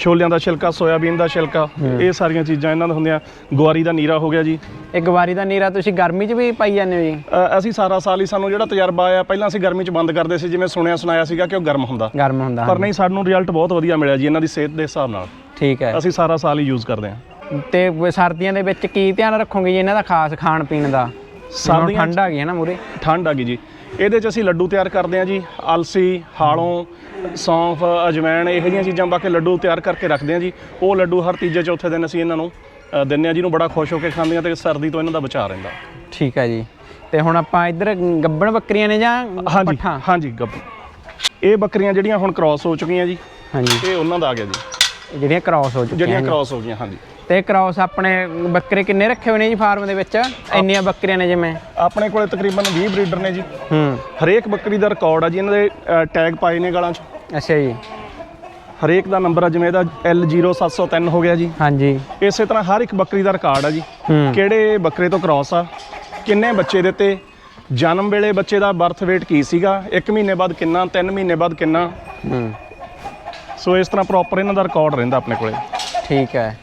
[SPEAKER 2] ਛੋਲਿਆਂ ਦਾ ਛਿਲਕਾ ਸੋਇਆਬੀਨ ਦਾ ਛਿਲਕਾ ਇਹ ਸਾਰੀਆਂ ਚੀਜ਼ਾਂ ਇਹਨਾਂ ਦਾ ਹੁੰਦੀਆਂ। ਗੁਆਰੀ ਦਾ ਨੀਰਾ ਹੋ ਗਿਆ ਜੀ।
[SPEAKER 1] ਇੱਕ ਵਾਰੀ ਦਾ ਨੀਰਾ ਤੁਸੀਂ ਗਰਮੀ 'ਚ ਵੀ ਪਾਈ ਜਾਂਦੇ ਹੋ ਜੀ?
[SPEAKER 2] ਅ, ਅਸੀਂ ਸਾਰਾ ਸਾਲ ਹੀ ਸਾਨੂੰ ਜਿਹੜਾ ਤਜਰਬਾ ਆਇਆ ਪਹਿਲਾਂ ਅਸੀਂ ਗਰਮੀ 'ਚ ਬੰਦ ਕਰਦੇ ਸੀ ਜਿਵੇਂ ਸੁਣਿਆ ਸੁਣਾਇਆ ਸੀਗਾ ਕਿ ਉਹ ਗਰਮ ਹੁੰਦਾ।
[SPEAKER 1] ਗਰਮ ਹੁੰਦਾ
[SPEAKER 2] ਪਰ ਨਹੀਂ ਸਾਨੂੰ ਰਿਜ਼ਲਟ ਬਹੁਤ ਵਧੀਆ ਮਿਲਿਆ ਜੀ ਇਹਨਾਂ ਦੀ ਸਿਹਤ ਦੇ ਹਿਸਾਬ ਨਾਲ।
[SPEAKER 1] ਠੀਕ ਹੈ।
[SPEAKER 2] ਅਸੀਂ ਸਾਰਾ ਸਾਲ ਹੀ ਯੂਜ਼ ਕਰਦੇ ਹਾਂ।
[SPEAKER 1] ਤੇ ਸਰਦੀਆਂ ਦੇ ਵਿੱਚ ਕੀ ਧਿਆਨ ਰੱਖੋਗੇ ਜੀ ਇਹਨਾਂ ਦਾ ਖਾਸ ਖਾਣ ਪੀਣ ਦਾ?
[SPEAKER 2] 'ਚ-
[SPEAKER 1] ਠੰਡ ਆ ਗਈ ਹੈ ਨਾ ਮੂਰੇ।
[SPEAKER 2] ਠੰਡ ਆ ਗਈ ਜੀ। ਇਹਦੇ 'ਚ ਅਸੀਂ ਲੱਡੂ ਤਿਆਰ ਕਰਦੇ ਹਾਂ ਜੀ। ਅਲਸੀ ਹਾਲੋਂ ਸੌਂਫ ਅਜਵਾਇਣ ਇਹੋ ਜਿਹੀਆਂ ਚੀਜ਼ਾਂ ਪਾ ਕੇ ਲੱਡੂ ਤਿਆਰ ਕਰਕੇ ਰੱਖਦੇ ਹਾਂ ਜੀ। ਉਹ ਲੱਡੂ ਹਰ ਤੀਜੇ ਚੌਥੇ ਦਿਨ ਅਸੀਂ ਇਹਨਾਂ ਨੂੰ ਅ, ਦਿੰਦੇ ਹਾਂ ਜਿਹਨੂੰ ਬੜਾ ਖੁਸ਼ ਹੋ ਕੇ ਖਾਂਦੀਆਂ ਤੇ ਸਰਦੀ ਤੋਂ ਇਹਨਾਂ ਦਾ ਬਚਾਅ ਰਹਿੰਦਾ।
[SPEAKER 1] ਠੀਕ ਹੈ ਜੀ। ਤੇ ਹੁਣ ਆਪਾਂ ਇੱਧਰ ਗੱਬਣ ਬੱਕਰੀਆਂ ਨੇ ਜਾਂ
[SPEAKER 2] ਹਾਂਜੀ
[SPEAKER 1] ਪੱਠਾਂ?
[SPEAKER 2] ਹਾਂਜੀ ਗੱਬ ਇਹ ਬੱਕਰੀਆਂ ਜਿਹੜੀਆਂ ਹੁਣ ਕ੍ਰਾਸ ਹੋ ਚੁੱਕੀਆਂ ਜੀ।
[SPEAKER 1] ਹਾਂਜੀ।
[SPEAKER 2] ਇਹ ਉਹਨਾਂ ਦਾ ਆ ਗਿਆ ਜੀ।
[SPEAKER 1] ਇਹ ਜਿਹੜੀਆਂ ਕ੍ਰਾਸ ਹੋ ਚੁੱਕੀਆਂ
[SPEAKER 2] ਜਿਹੜੀਆਂ
[SPEAKER 1] ਨੇ।
[SPEAKER 2] ਕ੍ਰਾਸ ਹੋ ਗਈਆਂ ਹਾਂਜੀ।
[SPEAKER 1] ਤੇ ਕ੍ਰਾਸ ਆਪਣੇ ਬੱਕਰੇ ਕਿੰਨੇ ਰੱਖੇ ਹੋਏ ਨੇ ਜੀ ਫਾਰਮ ਦੇ ਵਿੱਚ? ਇੰਨੀਆਂ ਬੱਕਰੀਆਂ ਨੇ ਜਿਵੇਂ?
[SPEAKER 2] ਆਪਣੇ ਕੋਲੇ ਤਕਰੀਬਨ 20 ਬਰੀਡਰ ਨੇ ਜੀ।
[SPEAKER 1] ਹੂੰ।
[SPEAKER 2] ਹਰੇਕ ਬੱਕਰੀ ਦਾ ਰਿਕਾਰਡ ਆ ਜੀ ਇਹਨਾਂ ਦੇ ਟੈਗ ਪਾਏ ਨੇ ਗਾਲਾਂ 'ਚ।
[SPEAKER 1] ਅੱਛਾ ਜੀ।
[SPEAKER 2] ਹਰੇਕ ਦਾ ਨੰਬਰ ਆ ਜਿਵੇਂ ਇਹਦਾ L0703 ਹੋ ਗਿਆ ਜੀ।
[SPEAKER 1] ਹਾਂਜੀ।
[SPEAKER 2] ਇਸੇ ਤਰ੍ਹਾਂ ਹਰ ਇੱਕ ਬੱਕਰੀ ਦਾ ਰਿਕਾਰਡ ਆ ਜੀ। ਕਿਹੜੇ ਬੱਕਰੇ ਤੋਂ ਕ੍ਰਾਸ ਆ ਕਿੰਨੇ ਬੱਚੇ ਦਿੱਤੇ ਜਨਮ ਵੇਲੇ ਬੱਚੇ ਦਾ ਬਰਥ weight ਕੀ ਸੀਗਾ 1 ਮਹੀਨੇ ਬਾਅਦ ਕਿੰਨਾ 3 ਮਹੀਨੇ ਬਾਅਦ ਕਿੰਨਾ।
[SPEAKER 1] ਹੂੰ।
[SPEAKER 2] ਸੋ ਇਸ ਤਰ੍ਹਾਂ ਪ੍ਰੋਪਰ ਇਹਨਾਂ ਦਾ ਰਿਕਾਰਡ ਰਹਿੰਦਾ ਆਪਣੇ ਕੋਲੇ।
[SPEAKER 1] ਠੀਕ ਹੈ।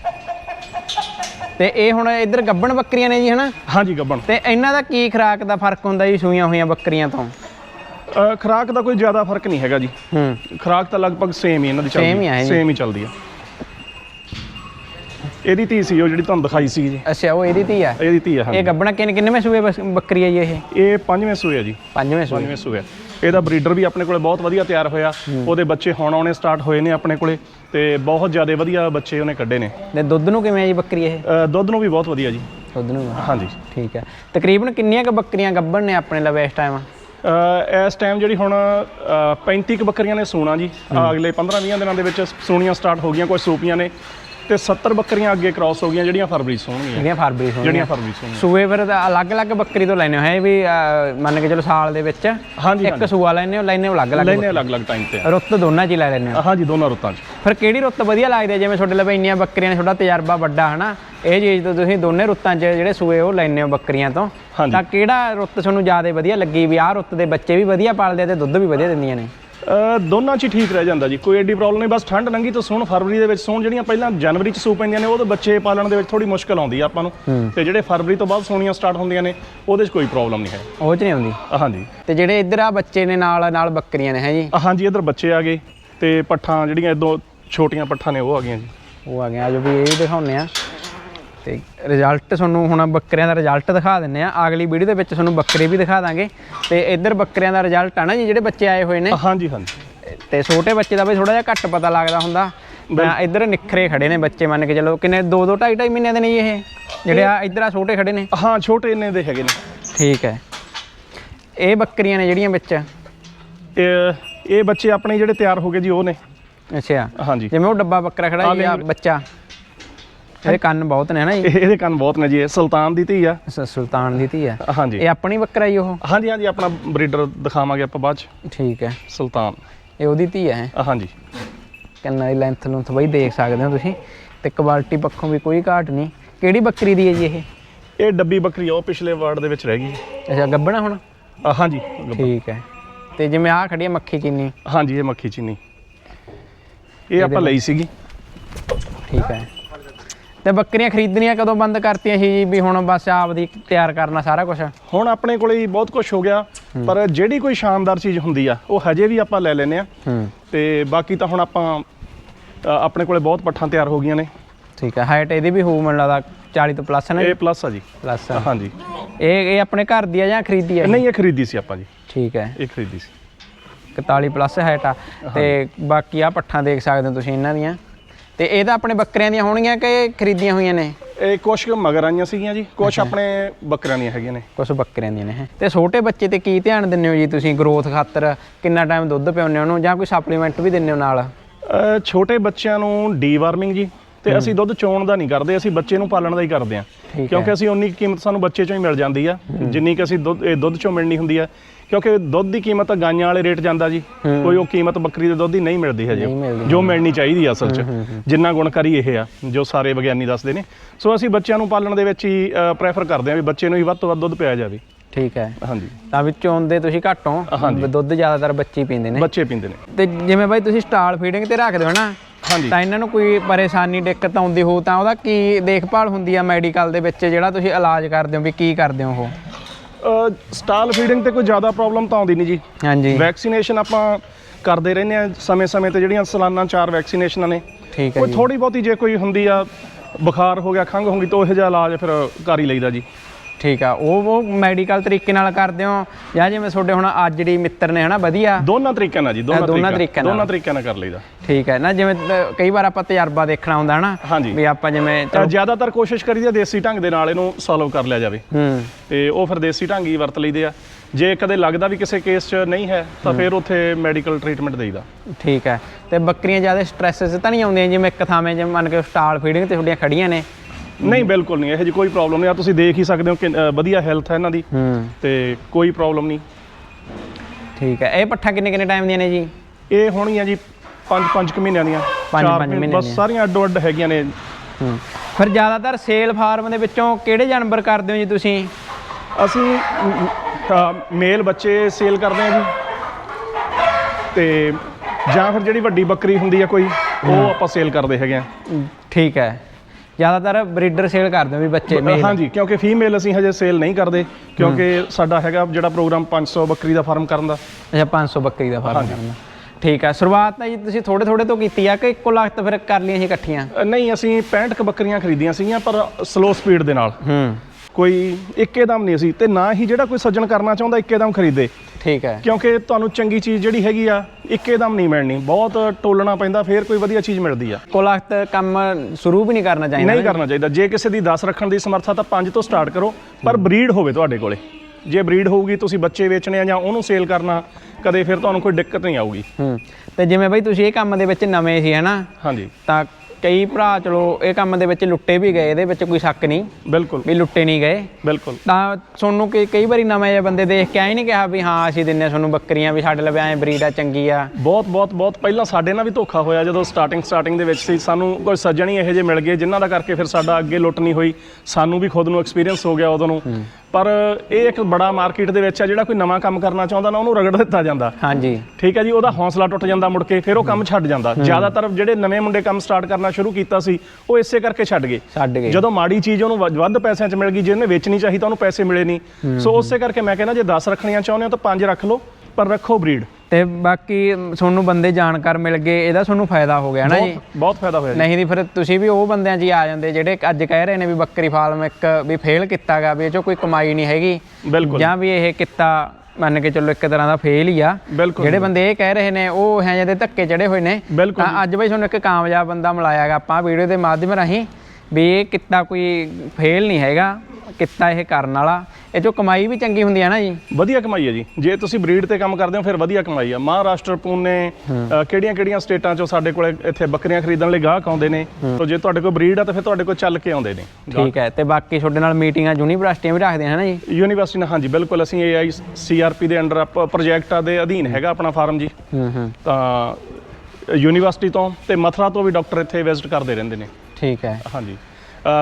[SPEAKER 1] ਤੇ ਇਹ ਹੁਣ ਇੱਧਰ ਗੱਬਣ ਬੱਕਰੀਆਂ ਨੇ ਜੀ ਹਨਾ?
[SPEAKER 2] ਹਾਂਜੀ ਗੱਬਣ।
[SPEAKER 1] ਤੇ ਇਹਨਾਂ ਦਾ ਕੀ ਖੁਰਾਕ ਦਾ ਫ਼ਰਕ ਹੁੰਦਾ ਜੀ ਸੂਈਆਂ ਹੋਈਆਂ ਬੱਕਰੀਆਂ ਤੋਂ?
[SPEAKER 2] ਖੁਰਾਕ ਦਾ ਕੋਈ ਜ਼ਿਆਦਾ ਫ਼ਰਕ ਨਹੀਂ ਹੈਗਾ ਜੀ।
[SPEAKER 1] ਹੂੰ।
[SPEAKER 2] ਖੁਰਾਕ ਤਾਂ ਲਗਭਗ ਸੇਮ ਹੀ ਇਹਨਾਂ ਦੀ ਚੱਲਦੀ। ਸੇਮ ਹੀ ਚੱਲਦੀ ਆ ਇਹਦੀ ਧੀ ਸੀ ਉਹ ਜਿਹੜੀ ਤੁਹਾਨੂੰ ਦਿਖਾਈ ਸੀ ਜੀ।
[SPEAKER 1] ਅੱਛਾ ਉਹ ਇਹਦੀ ਧੀ ਆ?
[SPEAKER 2] ਇਹਦੀ ਧੀ ਆ
[SPEAKER 1] ਇਹ
[SPEAKER 2] ਹਾਂਜੀ
[SPEAKER 1] ਗੱਬਣਾ ਕਿੰਨੇ ਕਿੰਨੇਵੇਂ ਸੂਏ ਬਸ- ਬੱਕਰੀ ਹੈ ਜੀ ਇਹ?
[SPEAKER 2] ਇਹ ਪੰਜਵੇਂ ਸੂਏ ਆ ਜੀ।
[SPEAKER 1] ਪੰਜਵੇਂ ਸੂਏ।
[SPEAKER 2] ਪੰਜਵੇਂ ਸੂਏ ਆ। ਇਹਦਾ ਬਰੀਡਰ ਵੀ ਆਪਣੇ ਕੋਲੇ ਬਹੁਤ ਵਧੀਆ ਤਿਆਰ ਹੋਇਆ। ਉਹਦੇ ਬੱਚੇ ਹੁਣ ਆਉਣੇ ਸਟਾਰਟ ਹੋਏ ਨੇ ਆਪਣੇ ਕੋਲੇ ਤੇ ਬਹੁਤ ਜ਼ਿਆਦਾ ਵਧੀਆ ਬੱਚੇ ਉਹਨੇ ਕੱਢੇ ਨੇ।
[SPEAKER 1] ਤੇ ਦੁੱਧ ਨੂੰ ਕਿਵੇਂ ਹੈ ਜੀ ਬੱਕਰੀ ਇਹ?
[SPEAKER 2] ਅ, ਦੁੱਧ ਨੂੰ ਵੀ ਬਹੁਤ ਵਧੀਆ ਜੀ।
[SPEAKER 1] ਦੁੱਧ ਨੂੰ
[SPEAKER 2] ਹਾਂਜੀ।
[SPEAKER 1] ਠੀਕ ਹੈ ਤਕਰੀਬਨ ਕਿੰਨੀਆਂ ਕ ਬੱਕਰੀਆਂ ਗੱਬਣ ਨੇ ਆਪਣੇ ਲਵੇ ਇਸ ਟਾਈਮ
[SPEAKER 2] ਅ, ਇਸ ਟਾਈਮ ਜਿਹੜੀ ਹੁਣ ਅ, 35 ਕੁ ਬੱਕਰੀਆਂ ਨੇ ਸੂਣਾ ਜੀ। ਅਗਲੇ 15-20 ਦਿਨਾਂ ਦੇ ਵਿੱਚ ਸੂਣੀਆਂ ਸਟਾਰਟ ਹੋ ਗਈਆਂ ਕੁਝ ਸੂਪੀਆਂ ਨੇ। ਤੇ 70 ਬੱਕਰੀਆਂ ਅੱਗੇ ਕ੍ਰਾਸ ਹੋ ਗਈਆਂ ਜਿਹੜੀਆਂ ਫਰਵਰੀ 'ਚ ਸੂਣਗੀਆਂ
[SPEAKER 1] ਜਿਹੜੀਆਂ ਫਰਵਰੀ
[SPEAKER 2] ਜਿਹੜੀਆਂ
[SPEAKER 1] ਹੋਣੀਆਂ
[SPEAKER 2] ਫਰਵਰੀ 'ਚ ਸੂਣਗੀਆਂ
[SPEAKER 1] ਸੂਏ ਫਿਰ ਤਾਂ ਅਲੱਗ-ਅਲੱਗ ਬੱਕਰੀ ਤੋਂ ਲੈਣੇ ਹੋਏ ਵੀ ਅਹ, ਮੰਨ ਕੇ ਚਲੋ ਸਾਲ ਦੇ ਵਿੱਚ
[SPEAKER 2] ਹਾਂਜੀ
[SPEAKER 1] ਇੱਕ ਸੂਆ ਲੈਣੇ ਹੋ ਲੈਣੇ ਹੋ ਅਲੱਗ-ਅਲੱਗ
[SPEAKER 2] ਲੈਨੇ ਅਲੱਗ-ਅਲੱਗ ਟਾਈਮ ਤੇ।
[SPEAKER 1] ਰੁੱਤ ਦੋਨਾਂ 'ਚ ਹੀ ਲੈ ਲੈਣੇ ਹੋ?
[SPEAKER 2] ਹਾਂਜੀ ਦੋਨਾਂ ਰੁੱਤਾਂ 'ਚ।
[SPEAKER 1] ਫਿਰ ਕਿਹੜੀ ਰੁੱਤ ਵਧੀਆ ਲੱਗਦੀ ਹੈ? ਜਿਵੇਂ ਤੁਹਾਡੇ ਲਵੇ ਇੰਨੀਆਂ ਬੱਕਰੀਆਂ ਨੇ ਤੁਹਾਡਾ ਤਜਰਬਾ ਵੱਡਾ ਹਨਾ? ਇਹ ਚੀਜ਼ ਤੋਂ ਤੁਸੀਂ ਦੋਨੇ ਰੁੱਤਾਂ 'ਚ ਜਿਹੜੇ ਸੂਏ ਉਹ ਲੈਣੇ ਹੋ ਬੱਕਰੀਆਂ ਤੋਂ।
[SPEAKER 2] ਹਾਂਜੀ।
[SPEAKER 1] ਤਾਂ ਕਿਹੜਾ ਰੁੱਤ ਤੁਹਾਨੂੰ ਜ਼ਿਆਦਾ ਵਧੀਆ ਲੱਗੀ ਵੀ ਆਹ ਰੁੱਤ ਦੇ ਬੱਚੇ ਵੀ ਵਧੀਆ ਪਾਲਦੇ ਆ ਤੇ ਦੁੱਧ ਵੀ ਵਧੀਆ ਦਿੰਦੀਆਂ ਨੇ?
[SPEAKER 2] ਦੋਨਾਂ 'ਚ ਠੀਕ ਰਹਿ ਜਾਂਦਾ ਜੀ। ਕੋਈ ਐਡੀ ਪ੍ਰੋਬਲਮ ਨਹੀਂ ਬਸ ਠੰਡ ਲੰਗੀ ਤਾਂ ਸੂਣ ਫਰਵਰੀ ਦੇ ਵਿੱਚ ਸੂਣ ਜਿਹੜੀਆਂ ਪਹਿਲਾਂ ਜਨਵਰੀ 'ਚ ਸੂ ਪੈਂਦੀਆਂ ਨੇ ਉਹਦੇ ਬੱਚੇ ਪਾਲਣ ਦੇ ਵਿੱਚ ਥੋੜੀ ਮੁਸ਼ਕਲ ਆਉਂਦੀ ਆ ਆਪਾਂ ਨੂੰ। ਤੇ ਜਿਹੜੇ ਫਰਵਰੀ ਤੋਂ ਬਾਅਦ ਸੂਣੀਆਂ ਸਟਾਰਟ ਹੁੰਦੀਆਂ ਨੇ ਉਹਦੇ 'ਚ ਕੋਈ ਪ੍ਰੋਬਲਮ ਨਹੀਂ ਹੈ।
[SPEAKER 1] ਉਹ 'ਚ ਨਹੀਂ ਆਉਂਦੀ?
[SPEAKER 2] ਹਾਂਜੀ।
[SPEAKER 1] ਤੇ ਜਿਹੜੇ ਇੱਧਰ ਆ ਬੱਚੇ ਨੇ ਨਾਲ ਨਾਲ ਬੱਕਰੀਆਂ ਨੇ ਹੈ ਜੀ?
[SPEAKER 2] ਹਾਂਜੀ ਇਧਰ ਬੱਚੇ ਆ ਗਏ ਤੇ ਪੱਠਾਂ ਜਿਹੜੀਆਂ ਇਦੋਂ ਛੋਟੀਆਂ ਪੱਠਾਂ ਨੇ ਉਹ ਆ ਗਈਆਂ ਜੀ।
[SPEAKER 1] ਉਹ ਆ ਗਿਆ ਜੋ ਵੀ ਇਹ ਦਿਖਾਉਂਦੇ ਆ ਤੇ ਰਿਜ਼ਲਟ ਤੁਹਾਨੂੰ ਹੁਣ ਬੱਕਰੀਆਂ ਦਾ ਰਿਜ਼ਲਟ ਦਿਖਾ ਦਿੰਨੇ ਆ। ਅਗਲੀ ਵੀਡੀਓ ਦੇ ਵਿੱਚ ਤੁਹਾਨੂੰ ਬੱਕਰੇ ਵੀ ਦਿਖਾ ਦਾਂਗੇ। ਤੇ ਇੱਧਰ ਬੱਕਰੀਆਂ ਦਾ ਰਿਜ਼ਲਟ ਆ ਨਾ ਜੀ ਜਿਹੜੇ ਬੱਚੇ ਆਏ ਹੋਏ ਨੇ।
[SPEAKER 2] ਹਾਂਜੀ ਹਾਂਜੀ।
[SPEAKER 1] ਤੇ ਛੋਟੇ ਬੱਚੇ ਦਾ ਵੀ ਥੋੜਾ ਜਿਹਾ ਘੱਟ ਪਤਾ ਲੱਗਦਾ ਹੁੰਦਾ। ਤਾਂ ਇੱਧਰ ਨਿਖਰੇ ਖੜੇ ਨੇ ਬੱਚੇ ਮੰਨ ਕੇ ਚਲੋ। ਕਿੰਨੇ 2 2 2.5 2.5 ਮਹੀਨਿਆਂ ਦੇ ਨੇ ਇਹ। ਜਿਹੜੇ ਆ ਇੱਧਰ ਆ ਛੋਟੇ ਖੜੇ ਨੇ।
[SPEAKER 2] ਹਾਂ ਛੋਟੇ ਇੰਨੇ ਦੇ ਹੈਗੇ ਨੇ।
[SPEAKER 1] ਠੀਕ ਹੈ। ਇਹ ਬੱਕਰੀਆਂ ਨੇ ਜਿਹੜੀਆਂ ਵਿੱਚ?
[SPEAKER 2] ਇਹ ਇਹ ਬੱਚੇ ਆਪਣੇ ਜਿਹੜੇ ਤਿਆਰ ਹੋ ਗਏ ਜੀ ਉਹ ਨੇ।
[SPEAKER 1] ਅੱਛਾ।
[SPEAKER 2] ਹਾਂਜੀ।
[SPEAKER 1] ਜਿਵੇਂ ਉਹ ਡੱਬਾ ਬੱਕਰਾ ਖੜਾ ਜੀ ਆ ਬੱਚਾ। ਇਹਦੇ ਕੰਨ ਬਹੁਤ ਨੇ ਹਨਾ ਜੀ।
[SPEAKER 2] ਇਹ- ਇਹਦੇ ਕੰਨ ਬਹੁਤ ਨੇ ਜੀ ਇਹ ਸੁਲਤਾਨ ਦੀ ਧੀ ਆ।
[SPEAKER 1] ਸ- ਸੁਲਤਾਨ ਦੀ ਧੀ ਆ।
[SPEAKER 2] ਹਾਂਜੀ।
[SPEAKER 1] ਇਹ ਆਪਣੀ ਬੱਕਰਾ ਜੀ ਉਹ?
[SPEAKER 2] ਹਾਂਜੀ ਹਾਂਜੀ ਆਪਣਾ ਬਰੀਡਰ ਦਿਖਾਵਾਂਗੇ ਆਪਾਂ ਬਾਅਦ ਚ।
[SPEAKER 1] ਠੀਕ ਹੈ।
[SPEAKER 2] ਸੁਲਤਾਨ।
[SPEAKER 1] ਇਹ ਉਹਦੀ ਧੀ ਹੈ
[SPEAKER 2] ਹਾਂਜੀ।
[SPEAKER 1] ਕੰਨਾਂ ਦੀ ਲੈਂਥ ਨੂੰ ਬਈ ਦੇਖ ਸਕਦੇ ਹੋ ਤੁਸੀਂ। ਤੇ ਕੁਆਲਿਟੀ ਪੱਖੋਂ ਵੀ ਕੋਈ ਘਾਟ ਨਹੀਂ। ਕਿਹੜੀ ਬੱਕਰੀ ਦੀ ਹੈ ਜੀ ਇਹ?
[SPEAKER 2] ਇਹ ਡੱਬੀ ਬੱਕਰੀ ਆ, ਉਹ ਪਿਛਲੇ ਵਾਰਡ ਦੇ ਵਿੱਚ ਰਹਿ ਗਈ।
[SPEAKER 1] ਅੱਛਾ ਗੱਬਣਾ ਹੁਣ?
[SPEAKER 2] ਹਾਂਜੀ
[SPEAKER 1] ਠੀਕ ਹੈ। ਤੇ ਜਿਵੇਂ ਆਹ ਖੜੀ ਹੈ ਮੱਖੀ ਚੀਨੀ।
[SPEAKER 2] ਹਾਂਜੀ ਇਹ ਮੱਖੀ ਚੀਨੀ। ਇਹ ਆਪਾਂ ਲਈ ਸੀਗੀ।
[SPEAKER 1] ਠੀਕ ਹੈ। ਤੇ ਬੱਕਰੀਆਂ ਖਰੀਦਣੀਆਂ ਕਦੋਂ ਬੰਦ ਕਰਤੀਆਂ ਸੀ ਜੀ ਵੀ ਹੁਣ ਬਸ ਆਪਦੀ ਤਿਆਰ ਕਰਨਾ ਸਾਰਾ ਕੁਝ
[SPEAKER 2] ਹੁਣ ਆਪਣੇ ਕੋਲੇ ਹੀ ਬਹੁਤ ਕੁਝ ਹੋ ਗਿਆ ਪਰ ਜਿਹੜੀ ਕੋਈ ਸ਼ਾਨਦਾਰ ਚੀਜ਼ ਹੁੰਦੀ ਆ ਉਹ ਹਜੇ ਵੀ ਆਪਾਂ ਲੈ ਲੈਨੇ ਆ। ਤੇ ਬਾਕੀ ਤਾਂ ਹੁਣ ਆਪਾਂ ਆਪਣੇ ਕੋਲੇ ਬਹੁਤ ਪੱਠਾਂ ਤਿਆਰ ਹੋ ਗਈਆਂ ਨੇ।
[SPEAKER 1] ਠੀਕ ਹੈ ਹਾਈਟ ਇਹਦੀ ਵੀ ਹੋਊ ਮੈਨੂੰ ਲੱਗਦਾ 40 ਤੋਂ ਪਲੱਸ ਨੇ।
[SPEAKER 2] ਇਹ ਪਲੱਸ ਆ ਜੀ।
[SPEAKER 1] ਪਲੱਸ
[SPEAKER 2] ਹਾਂਜੀ।
[SPEAKER 1] ਇਹ ਇਹ ਆਪਣੇ ਘਰ ਦੀ ਆ ਜਾਂ ਖਰੀਦੀ ਹੈ
[SPEAKER 2] ਨਹੀਂ ਇਹ ਖਰੀਦੀ ਸੀ ਆਪਾਂ ਜੀ।
[SPEAKER 1] ਠੀਕ ਹੈ
[SPEAKER 2] ਇਹ ਖਰੀਦੀ ਸੀ।
[SPEAKER 1] 41 ਪਲੱਸ ਹਾਈਟ ਆ। ਤੇ ਬਾਕੀ ਆ ਪੱਠਾਂ ਦੇਖ ਸਕਦੇ ਹੋ ਤੁਸੀਂ ਇਹਨਾਂ ਦੀਆਂ। ਤੇ ਇਹ ਤਾਂ ਆਪਣੇ ਬੱਕਰਿਆਂ ਦੀਆਂ ਹੋਣਗੀਆਂ ਕਿ ਖਰੀਦੀਆਂ ਹੋਈਆਂ ਨੇ?
[SPEAKER 2] ਇਹ ਕੁਛ ਕੁ ਮਗਰ ਆਈਆਂ ਸੀਗੀਆਂ ਜੀ ਕੁਛ ਆਪਣੇ ਬੱਕਰਿਆਂ ਦੀਆਂ ਹੈਗੀਆਂ ਨੇ।
[SPEAKER 1] ਕੁਝ ਬੱਕਰਿਆਂ ਦੀਆਂ ਨੇ। ਤੇ ਛੋਟੇ ਬੱਚੇ ਤੇ ਕੀ ਧਿਆਨ ਦਿੰਦੇ ਹੋ ਜੀ ਤੁਸੀਂ ਗਰੋਥ ਖਾਤਰ? ਕਿੰਨਾ ਟਾਈਮ ਦੁੱਧ ਪਿਆਉਂਦੇ ਹੋ ਉਹਨੂੰ? ਜਾਂ ਕੋਈ ਸਪਲੀਮੈਂਟ ਵੀ ਦਿੰਦੇ ਹੋ ਨਾਲ?
[SPEAKER 2] ਅ, ਛੋਟੇ ਬੱਚਿਆਂ ਨੂੰ ਡੀਵਾਰਮਿੰਗ ਜੀ ਤੇ ਅਸੀਂ ਦੁੱਧ ਚੋਣ ਦਾ ਨਹੀਂ ਕਰਦੇ ਅਸੀਂ ਬੱਚੇ ਨੂੰ ਪਾਲਣ ਦਾ ਹੀ ਕਰਦੇ ਹਾਂ।
[SPEAKER 1] ਠੀਕ
[SPEAKER 2] ਕਿਉਂਕਿ ਅਸੀਂ ਉਨੀ ਕੁ ਕੀਮਤ ਸਾਨੂੰ ਬੱਚੇ ਚੋਂ ਹੀ ਮਿਲ ਜਾਂਦੀ ਆ। ਜਿੰਨੀ ਕਿ ਅਸੀਂ ਦੁੱਧ ਇਹ ਦੁੱਧ ਚੋਂ ਮਿਲਣੀ ਹੁੰਦੀ ਆ ਕਿਉਂਕਿ ਦੁੱਧ ਦੀ ਕੀਮਤ ਤਾਂ ਗਾਈਆਂ ਵਾਲੇ ਰੇਟ ਜਾਂਦਾ ਜੀ। ਕੋਈ ਉਹ ਕੀਮਤ ਬੱਕਰੀ ਦੇ ਦੁੱਧ ਦੀ ਨਹੀਂ ਮਿਲਦੀ ਹਜੇ।
[SPEAKER 1] ਨਹੀਂ ਮਿਲਦੀ।
[SPEAKER 2] ਜੋ ਮਿਲਣੀ ਚਾਹੀਦੀ ਆ ਅਸਲ 'ਚ। ਜਿੰਨਾ ਗੁਣਕਾਰੀ ਇਹ ਆ ਜੋ ਸਾਰੇ ਵਿਗਿਆਨੀ ਦੱਸਦੇ ਨੇ। ਸੋ ਅਸੀਂ ਬੱਚਿਆਂ ਨੂੰ ਪਾਲਣ ਦੇ ਵਿੱਚ ਹੀ ਪ੍ਰੈਫਰ ਕਰਦੇ ਹਾਂ ਵੀ ਬੱਚੇ ਨੂੰ ਹੀ ਵੱਧ ਤੋਂ ਵੱਧ ਦੁੱਧ ਪਿਆ ਜਾਵੇ।
[SPEAKER 1] ਠੀਕ ਹੈ।
[SPEAKER 2] ਹਾਂਜੀ।
[SPEAKER 1] ਤਾਂ ਵਿੱਚ ਚੋਂਦੇ ਤੁਸੀਂ ਘੱਟੋਂ
[SPEAKER 2] ਹਾਂਜੀ।
[SPEAKER 1] ਦੁੱਧ ਜ਼ਿਆਦਾਤਰ ਬੱਚੇ ਪੀਂਦੇ ਨੇ।
[SPEAKER 2] ਬੱਚੇ ਪੀਂਦੇ ਨੇ।
[SPEAKER 1] ਤੇ ਜਿਵੇਂ ਬਾਈ ਤੁਸੀਂ ਸਟਾਲ ਫੀਡਿੰਗ ਤੇ ਰੱਖਦੇ ਹੋ ਨਾ
[SPEAKER 2] ਹਾਂਜੀ।
[SPEAKER 1] ਤਾਂ ਇਹਨਾਂ ਨੂੰ ਕੋਈ ਪਰੇਸ਼ਾਨੀ ਦਿੱਕਤ ਆਉਂਦੀ ਹੋ ਤਾਂ ਉਹਦਾ ਕੀ ਦੇਖਭਾਲ ਹੁੰਦੀ ਆ ਮੈਡੀਕਲ ਦੇ ਵਿੱਚ ਜਿਹੜਾ ਤੁਸੀਂ ਇਲਾਜ ਕਰਦੇ ਹੋ ਵੀ ਕੀ ਕਰਦੇ ਹੋ ਉਹ?
[SPEAKER 2] ਸਟਾਲ ਫੀਡਿੰਗ ਤੇ ਕੋਈ ਜ਼ਿਆਦਾ ਪ੍ਰੋਬਲਮ ਤਾਂ ਆਉਂਦੀ ਨਹੀਂ ਜੀ।
[SPEAKER 1] ਹਾਂਜੀ।
[SPEAKER 2] ਵੈਕਸੀਨੇਸ਼ਨ ਆਪਾਂ ਕਰਦੇ ਰਹਿੰਦੇ ਆ ਸਮੇਂ-ਸਮੇਂ ਤੇ ਜਿਹੜੀਆਂ ਸਾਲਾਨਾ ਚਾਰ ਵੈਕਸੀਨੇਸ਼ਨਾਂ ਨੇ।
[SPEAKER 1] ਠੀਕ ਹੈ
[SPEAKER 2] ਕੋਈ
[SPEAKER 1] ਜੀ।
[SPEAKER 2] ਥੋੜੀ ਬਹੁਤੀ ਜੇ ਕੋਈ ਹੁੰਦੀ ਆ ਬੁਖਾਰ ਹੋ ਗਿਆ ਖੰਘ ਹੋ ਗਈ ਤਾਂ ਉਹ ਜਿਹਾ ਇਲਾਜ ਫਿਰ ਕਰ ਹੀ ਲਈਦਾ ਜੀ।
[SPEAKER 1] ਠੀਕ ਆ ਉਹ ਉਹ ਮੈਡੀਕਲ ਤਰੀਕੇ ਨਾਲ ਕਰਦੇ ਹੋ? ਜਾਂ ਜਿਵੇਂ ਤੁਹਾਡੇ ਹੁਣ ਅੱਜ ਜਿਹੜੀ ਮਿੱਤਰ ਨੇ ਹਨਾ ਵਧੀਆ?
[SPEAKER 2] ਦੋਨਾਂ ਤਰੀਕਿਆਂ ਨਾਲ ਜੀ ਦੋਨਾਂ
[SPEAKER 1] ਦੋਨਾਂ
[SPEAKER 2] ਤਰੀਕਿਆਂ
[SPEAKER 1] ਨਾਲ।
[SPEAKER 2] ਦੋਨਾਂ ਤਰੀਕਿਆਂ ਨਾਲ ਕਰ ਲਈਦਾ।
[SPEAKER 1] ਠੀਕ ਹੈ ਨਾ ਜਿਵੇਂ ਕਈ ਵਾਰ ਆਪਾਂ ਤਜਰਬਾ ਦੇਖਣਾ ਹੁੰਦਾ ਹਨਾ। ਵੀ ਆਪਾਂ ਜਿਵੇਂ
[SPEAKER 2] ਜ਼ਿਆਦਾਤਰ ਕੋਸ਼ਿਸ਼ ਕਰੀਦੀ ਆ ਦੇਸੀ ਢੰਗ ਦੇ ਨਾਲ ਇਹਨੂੰ ਸੋਲਵ ਕਰ ਲਿਆ ਜਾਵੇ।
[SPEAKER 1] ਹੂੰ।
[SPEAKER 2] ਤੇ ਉਹ ਫਿਰ ਦੇਸੀ ਢੰਗ ਹੀ ਵਰਤ ਲਈਦੇ ਆ। ਜੇ ਕਦੇ ਲੱਗਦਾ ਵੀ ਕਿਸੇ ਕੇਸ 'ਚ ਨਹੀਂ ਹੈ ਤਾਂ ਫਿਰ ਉੱਥੇ ਮੈਡੀਕਲ ਟ੍ਰੀਟਮੈਂਟ ਦੇਈਦਾ।
[SPEAKER 1] ਠੀਕ ਹੈ ਤੇ ਬੱਕਰੀਆਂ ਜ਼ਿਆਦਾ ਸਟ੍ਰੈਸ 'ਚ ਤਾਂ ਨਹੀਂ ਆਉਂਦੀਆਂ ਜਿਵੇਂ ਇੱਕ ਥਾਵੇਂ ਜਿਵੇਂ ਮੰਨ ਕੇ ਸਟਾਲ ਫੀਡਿੰਗ ਤੇ ਤੁਹਾਡੀਆਂ ਖੜੀਆਂ ਨੇ।
[SPEAKER 2] ਨਹੀਂ ਬਿਲਕੁਲ ਨਹੀਂ। ਇਹੋ ਜਿਹੀ ਕੋਈ ਪ੍ਰੋਬਲਮ ਨਹੀਂ। ਆ ਤੁਸੀਂ ਦੇਖ ਹੀ ਸਕਦੇ ਹੋ ਕਿ ਅ, ਵਧੀਆ ਹੈਲਥ ਹੈ ਇਹਨਾਂ ਦੀ।
[SPEAKER 1] ਹੂੰ।
[SPEAKER 2] ਤੇ ਕੋਈ ਪ੍ਰੋਬਲਮ ਨਹੀਂ।
[SPEAKER 1] ਠੀਕ ਹੈ। ਇਹ ਪੱਠਾ ਕਿੰਨੇ ਕਿੰਨੇ ਟਾਈਮ ਦੀਆਂ ਨੇ ਜੀ?
[SPEAKER 2] ਇਹ ਹੋਣਗੀਆਂ ਜੀ 5-5 ਮਹੀਨਿਆਂ ਦੀਆਂ।
[SPEAKER 1] ਪੰਜ-
[SPEAKER 2] ਚਾਰ
[SPEAKER 1] ਪੰਜ
[SPEAKER 2] ਮਹੀਨੇ-
[SPEAKER 1] ਮਹੀਨਿਆਂ
[SPEAKER 2] ਬਸ
[SPEAKER 1] ਦੀਆਂ।
[SPEAKER 2] ਸਾਰੀਆਂ ਅੱਡੋ ਅੱਡ ਹੈਗੀਆਂ ਨੇ।
[SPEAKER 1] ਹੂੰ। ਫਿਰ ਜ਼ਿਆਦਾਤਰ ਸੇਲ ਫਾਰਮ ਦੇ ਵਿੱਚੋਂ ਕਿਹੜੇ ਜਾਨਵਰ ਕਰਦੇ ਹੋ ਜੀ ਤੁਸੀਂ?
[SPEAKER 2] ਅਸੀਂ ਮੇਲ ਬੱਚੇ ਸੇਲ ਕਰਦੇ ਹਾਂ ਜੀ। ਤੇ ਜਾਂ ਫਿਰ ਜਿਹੜੀ ਵੱਡੀ ਬੱਕਰੀ ਹੁੰਦੀ ਆ ਕੋਈ ਉਹ ਆਪਾਂ ਸੇਲ ਕਰਦੇ ਹੈਗੇ ਆ
[SPEAKER 1] ਠੀਕ ਹੈ। ਜ਼ਿਆਦਾਤਰ ਬਰੀਡਰ ਸੇਲ ਕਰਦੇ ਹੋ ਵੀ ਬੱਚੇ ਮੇਲ
[SPEAKER 2] ਹਾਂਜੀ ਕਿਉਂਕਿ ਫੀਮੇਲ ਅਸੀਂ ਹਜੇ ਸੇਲ ਨਹੀਂ ਕਰਦੇ ਕਿਉਂਕਿ ਸਾਡਾ ਹੈਗਾ ਜਿਹੜਾ ਪ੍ਰੋਗਰਾਮ 500 ਬੱਕਰੀ ਦਾ ਫਾਰਮ ਕਰਨ ਦਾ।
[SPEAKER 1] ਅੱਛਾ 500 ਬੱਕਰੀ ਦਾ ਫਾਰਮ ਕਰਨਾ ਠੀਕ ਹੈ ਸ਼ੁਰੂਆਤ ਤਾਂ ਜੀ ਤੁਸੀਂ ਥੋੜੇ ਥੋੜੇ ਤੋਂ ਕੀਤੀ ਆ ਕਿ ਇੱਕੋ ਲੱਖ ਫਿਰ ਕਰ ਲਈਆਂ ਸੀ ਇਕੱਠੀਆਂ?
[SPEAKER 2] ਨਹੀਂ ਅਸੀਂ 65 ਕ ਬੱਕਰੀਆਂ ਖਰੀਦੀਆਂ ਸੀਗੀਆਂ ਪਰ ਸਲੋ ਸਪੀਡ ਦੇ ਨਾਲ।
[SPEAKER 1] ਹੂੰ।
[SPEAKER 2] ਕੋਈ ਇੱਕੇ ਦਮ ਨਹੀਂ ਸੀ ਤੇ ਨਾ ਹੀ ਜਿਹੜਾ ਕੋਈ ਸੱਜਣ ਕਰਨਾ ਚਾਹੁੰਦਾ ਇੱਕੇ ਦਮ ਖਰੀਦੇ।
[SPEAKER 1] ਠੀਕ ਹੈ।
[SPEAKER 2] ਕਿਉਂਕਿ ਤੁਹਾਨੂੰ ਚੰਗੀ ਚੀਜ਼ ਜਿਹੜੀ ਹੈਗੀ ਆ ਇੱਕੇ ਦਮ ਨਹੀਂ ਮਿਲਣੀ। ਬਹੁਤ ਟੋਲਣਾ ਪੈਂਦਾ ਫੇਰ ਕੋਈ ਵਧੀਆ ਚੀਜ਼ ਮਿਲਦੀ ਆ।
[SPEAKER 1] ਇੱਕੋ ਲੱਖ ਤੇ ਕੰਮ ਸ਼ੁਰੂ ਵੀ ਨਹੀਂ ਕਰਨਾ ਚਾਹੀਦਾ
[SPEAKER 2] ਨਹੀਂ ਕਰਨਾ ਚਾਹੀਦਾ। ਜੇ ਕਿਸੇ ਦੀ 10 ਰੱਖਣ ਦੀ ਸਮਰੱਥਾ ਤਾਂ 5 ਤੋਂ ਸਟਾਰਟ ਕਰੋ। ਪਰ ਬਰੀਡ ਹੋਵੇ ਤੁਹਾਡੇ ਕੋਲੇ। ਜੇ ਬਰੀਡ ਹੋਊਗੀ ਤੁਸੀਂ ਬੱਚੇ ਵੇਚਣੇ ਆ ਜਾਂ ਉਹਨੂੰ ਸੇਲ ਕਰਨਾ ਕਦੇ ਫਿਰ ਤੁਹਾਨੂੰ ਕੋਈ ਦਿੱਕਤ ਨਹੀਂ ਆਊਗੀ।
[SPEAKER 1] ਹੂੰ। ਤੇ ਜਿਵੇਂ ਬਈ ਤੁਸੀਂ ਇਹ ਕੰਮ ਦੇ ਵਿੱਚ ਨਵੇਂ ਸੀ ਹਨਾ
[SPEAKER 2] ਹਾਂਜੀ।
[SPEAKER 1] ਤਾਂ ਕਈ ਭਰਾ ਚਲੋ ਇਹ ਕੰਮ ਦੇ ਵਿੱਚ ਲੁੱਟੇ ਵੀ ਗਏ ਇਹਦੇ ਵਿੱਚ ਕੋਈ ਸ਼ੱਕ ਨਹੀਂ
[SPEAKER 2] ਬਿਲਕੁਲ।
[SPEAKER 1] ਵੀ ਲੁੱਟੇ ਨਹੀਂ ਗਏ।
[SPEAKER 2] ਬਿਲਕੁਲ।
[SPEAKER 1] ਤਾਂ ਤੁਹਾਨੂੰ ਕਈ ਕਈ ਵਾਰੀ ਨਵੇਂ ਜਿਹੇ ਬੰਦੇ ਦੇਖ ਕੇ ਆਏ ਨਹੀਂ ਕਿਹਾ ਵੀ ਹਾਂ ਅਸੀਂ ਦਿੰਨੇ ਤੁਹਾਨੂੰ ਬੱਕਰੀਆਂ ਵੀ ਸਾਡੇ ਲਵੇ ਐ ਬਰੀਡ ਆ ਚੰਗੀ ਆ।
[SPEAKER 2] ਬਹੁਤ ਬਹੁਤ ਬਹੁਤ ਪਹਿਲਾਂ ਸਾਡੇ ਨਾਲ ਵੀ ਧੋਖਾ ਹੋਇਆ ਜਦੋਂ ਸਟਾਰਟਿੰਗ ਸਟਾਰਟਿੰਗ ਦੇ ਵਿੱਚ ਸੀ। ਸਾਨੂੰ ਕੋਈ ਸੱਜਣ ਹੀ ਇਹੋ ਜਿਹੇ ਮਿਲ ਗਏ ਜਿਨ੍ਹਾਂ ਦਾ ਕਰਕੇ ਫਿਰ ਸਾਡਾ ਅੱਗੇ ਲੁੱਟ ਨਹੀਂ ਹੋਈ। ਸਾਨੂੰ ਵੀ ਖੁਦ ਨੂੰ ਐਕਸਪੀਰੀਅੰਸ ਹੋ ਗਿਆ ਉਦੋਂ ਨੂੰ। ਪਰ ਇਹ ਇੱਕ ਬੜਾ ਮਾਰਕੀਟ ਦੇ ਵਿੱਚ ਆ ਜਿਹੜਾ ਕੋਈ ਨਵਾਂ ਕੰਮ ਕਰਨਾ ਚਾਹੁੰਦਾ ਨਾ ਉਹਨੂੰ ਰਗੜ ਦਿੱਤਾ ਜਾਂਦਾ।
[SPEAKER 1] ਹਾਂਜੀ।
[SPEAKER 2] ਠੀਕ ਹੈ ਜੀ ਉਹਦਾ ਹੌਸਲਾ ਟੁੱਟ ਜਾਂਦਾ ਮੁੜ ਕੇ ਫਿਰ ਉਹ ਕੰਮ ਛੱਡ ਜਾਂਦਾ। ਜ਼ਿਆਦਾਤਰ ਜਿਹੜੇ ਨਵੇਂ ਮੁੰਡੇ ਕੰਮ ਸਟਾਰਟ ਕਰਨਾ ਸ਼ੁਰੂ ਕੀਤਾ ਸੀ ਉਹ ਇਸੇ ਕਰਕੇ ਛੱਡ ਗਏ।
[SPEAKER 1] ਛੱਡ ਗਏ।
[SPEAKER 2] ਜਦੋਂ ਮਾੜੀ ਚੀਜ਼ ਉਹਨੂੰ ਵ- ਵੱਧ ਪੈਸਿਆਂ 'ਚ ਮਿਲ ਗਈ ਜਿਹਨੇ ਵੇਚਣੀ ਚਾਹੀ ਤਾਂ ਉਹਨੂੰ ਪੈਸੇ ਮਿਲੇ ਨਹੀਂ। ਸੋ ਉਸੇ ਕਰਕੇ ਮੈਂ ਕਹਿੰਦਾ ਜੇ 10 ਰੱਖਣੀਆਂ ਚਾਹੁੰਦੇ ਹੋ ਤਾਂ 5 ਰੱਖ ਲਓ ਪਰ ਰੱਖੋ ਬਰੀਡ
[SPEAKER 1] ਤੇ ਬਾਕੀ ਤੁਹਾਨੂੰ ਬੰਦੇ ਜਾਣਕਾਰ ਮਿਲ ਗਏ ਇਹਦਾ ਤੁਹਾਨੂੰ ਫਾਇਦਾ ਹੋ ਗਿਆ ਨਾ ਜੀ?
[SPEAKER 2] ਬਹੁਤ ਬਹੁਤ ਫਾਇਦਾ ਹੋਇਆ ਜੀ।
[SPEAKER 1] ਨਹੀਂ ਦੀ ਫਿਰ ਤੁਸੀਂ ਵੀ ਉਹ ਬੰਦਿਆਂ 'ਚ ਹੀ ਆ ਜਾਂਦੇ ਜਿਹੜੇ ਅੱਜ ਕਹਿ ਰਹੇ ਨੇ ਵੀ ਬੱਕਰੀ ਫਾਰਮ ਇੱਕ ਵੀ ਫੇਲ ਕੀਤਾਗਾ ਵੀ ਇਹ 'ਚੋਂ ਕੋਈ ਕਮਾਈ ਨਹੀਂ ਹੈਗੀ।
[SPEAKER 2] ਬਿਲਕੁਲ।
[SPEAKER 1] ਜਾਂ ਵੀ ਇਹ ਕਿੱਤਾ ਮੰਨ ਕੇ ਚੱਲੋ ਇੱਕ ਤਰ੍ਹਾਂ ਦਾ ਫੇਲ ਹੀ ਆ।
[SPEAKER 2] ਬਿਲਕੁਲ
[SPEAKER 1] ਜਿਹੜੇ ਬੰਦੇ ਇਹ ਕਹਿ ਰਹੇ ਨੇ ਉਹ ਹੈ ਜਿਹਦੇ ਧੱਕੇ ਚੜੇ ਹੋਏ ਨੇ।
[SPEAKER 2] ਬਿਲਕੁਲ
[SPEAKER 1] ਤਾਂ ਅੱਜ ਬਈ ਤੁਹਾਨੂੰ ਇੱਕ ਕਾਮਯਾਬ ਬੰਦਾ ਮਿਲਾਇਆਗਾ ਆਪਾਂ ਵੀਡੀਓ ਦੇ ਮਾਧਿਅਮ ਰਾਹੀਂ ਵੀ ਇਹ ਕਿੱਤਾ ਕੋਈ ਫੇਲ ਨਹੀਂ ਹੈਗਾ ਕਿੱਤਾ ਇਹ ਕਰਨ ਵਾਲਾ। ਇਹ 'ਚੋਂ ਕਮਾਈ ਵੀ ਚੰਗੀ ਹੁੰਦੀ ਹੈ ਨਾ ਜੀ।
[SPEAKER 2] ਵਧੀਆ ਕਮਾਈ ਹੈ ਜੀ। ਜੇ ਤੁਸੀਂ ਬਰੀਡ ਤੇ ਕੰਮ ਕਰਦੇ ਹੋ ਫਿਰ ਵਧੀਆ ਕਮਾਈ ਆ। ਮਹਾਰਾਸ਼ਟਰ ਪੂਨੇ ਕਿਹੜੀਆਂ ਕਿਹੜੀਆਂ ਸਟੇਟਾਂ ਚੋਂ ਸਾਡੇ ਕੋਲੇ ਇੱਥੇ ਬੱਕਰੀਆਂ ਖਰੀਦਣ ਲਈ ਗਾਹਕ ਆਉਂਦੇ ਨੇ। ਤਾਂ ਜੇ ਤੁਹਾਡੇ ਕੋਲ ਬਰੀਡ ਆ ਤਾਂ ਫਿਰ ਤੁਹਾਡੇ ਕੋਲ ਚੱਲ ਕੇ ਆਉਂਦੇ ਨੇ।
[SPEAKER 1] ਠੀਕ ਹੈ ਤੇ ਬਾਕੀ ਤੁਹਾਡੇ ਨਾਲ ਮੀਟਿੰਗਾਂ ਯੂਨੀਵਰਸਿਟੀਆਂ ਵੀ ਰੱਖਦੇ ਹਨ ਨਾ ਜੀ?
[SPEAKER 2] ਯੂਨੀਵਰਸਿਟੀ ਨਾਲ ਹਾਂਜੀ ਬਿਲਕੁਲ ਅਸੀਂ AI CRP ਦੇ ਅੰਡਰ ਪ੍ਰੋਜੈਕਟ ਦੇ ਅਧੀਨ ਹੈਗਾ ਆਪਣਾ ਫਾਰਮ ਜੀ।
[SPEAKER 1] ਹੂੰ ਹੂੰ।
[SPEAKER 2] ਤਾਂ ਯੂਨੀਵਰਸਿਟੀ ਤੋਂ ਤੇ ਮਥਰਾ ਤੋਂ ਵੀ ਡਾਕਟਰ ਇੱਥੇ ਵਿਜ਼ਿਟ ਕਰਦੇ ਰਹਿੰਦੇ ਨੇ।
[SPEAKER 1] ਠੀਕ ਹੈ।
[SPEAKER 2] ਹਾਂਜੀ।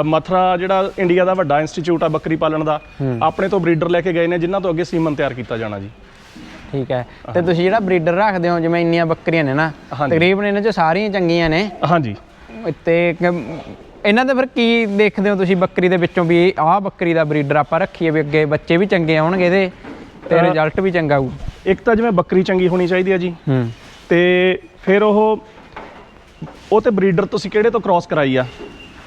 [SPEAKER 2] ਮਥਰਾ ਜਿਹੜਾ ਇੰਡੀਆ ਦਾ ਵੱਡਾ ਇੰਸਟੀਚਿਊਟ ਆ ਬੱਕਰੀ ਪਾਲਣ ਦਾ ਆਪਣੇ ਤੋਂ ਬਰੀਡਰ ਲੈ ਕੇ ਗਏ ਨੇ ਜਿਨ੍ਹਾਂ ਤੋਂ ਅੱਗੇ ਸੀਮਨ ਤਿਆਰ ਕੀਤਾ ਜਾਣਾ ਜੀ।
[SPEAKER 1] ਠੀਕ ਹੈ। ਤੇ ਤੁਸੀਂ ਜਿਹੜਾ ਬਰੀਡਰ ਰੱਖਦੇ ਹੋ ਜਿਵੇਂ ਇੰਨੀਆਂ ਬੱਕਰੀਆਂ ਨੇ ਨਾ। ਤਕਰੀਬਨ ਇਹਨਾਂ 'ਚ ਸਾਰੀਆਂ ਚੰਗੀਆਂ ਨੇ।
[SPEAKER 2] ਹਾਂਜੀ।
[SPEAKER 1] ਤੇ ਇਹਨਾਂ ਦੇ ਫਿਰ ਕੀ ਦੇਖਦੇ ਹੋ ਤੁਸੀਂ ਬੱਕਰੀ ਦੇ ਵਿੱਚੋਂ ਵੀ ਆਹ ਬੱਕਰੀ ਦਾ ਬਰੀਡਰ ਆਪਾਂ ਰੱਖੀਏ ਵੀ ਅੱਗੇ ਬੱਚੇ ਵੀ ਚੰਗੇ ਆਉਣਗੇ ਇਹਦੇ ਤੇ ਰਿਜ਼ਲਟ ਵੀ ਚੰਗਾ ਆਊ।
[SPEAKER 2] ਇੱਕ ਤਾਂ ਜਿਵੇਂ ਬੱਕਰੀ ਚੰਗੀ ਹੋਣੀ ਚਾਹੀਦੀ ਹੈ ਜੀ।
[SPEAKER 1] ਹੂੰ।
[SPEAKER 2] ਤੇ ਫਿਰ ਉਹ ਉਹ ਤੇ ਬਰੀਡਰ ਤੁਸੀਂ ਕਿਹੜੇ ਤੋਂ ਕ੍ਰਾਸ ਕਰਾਈ ਆ?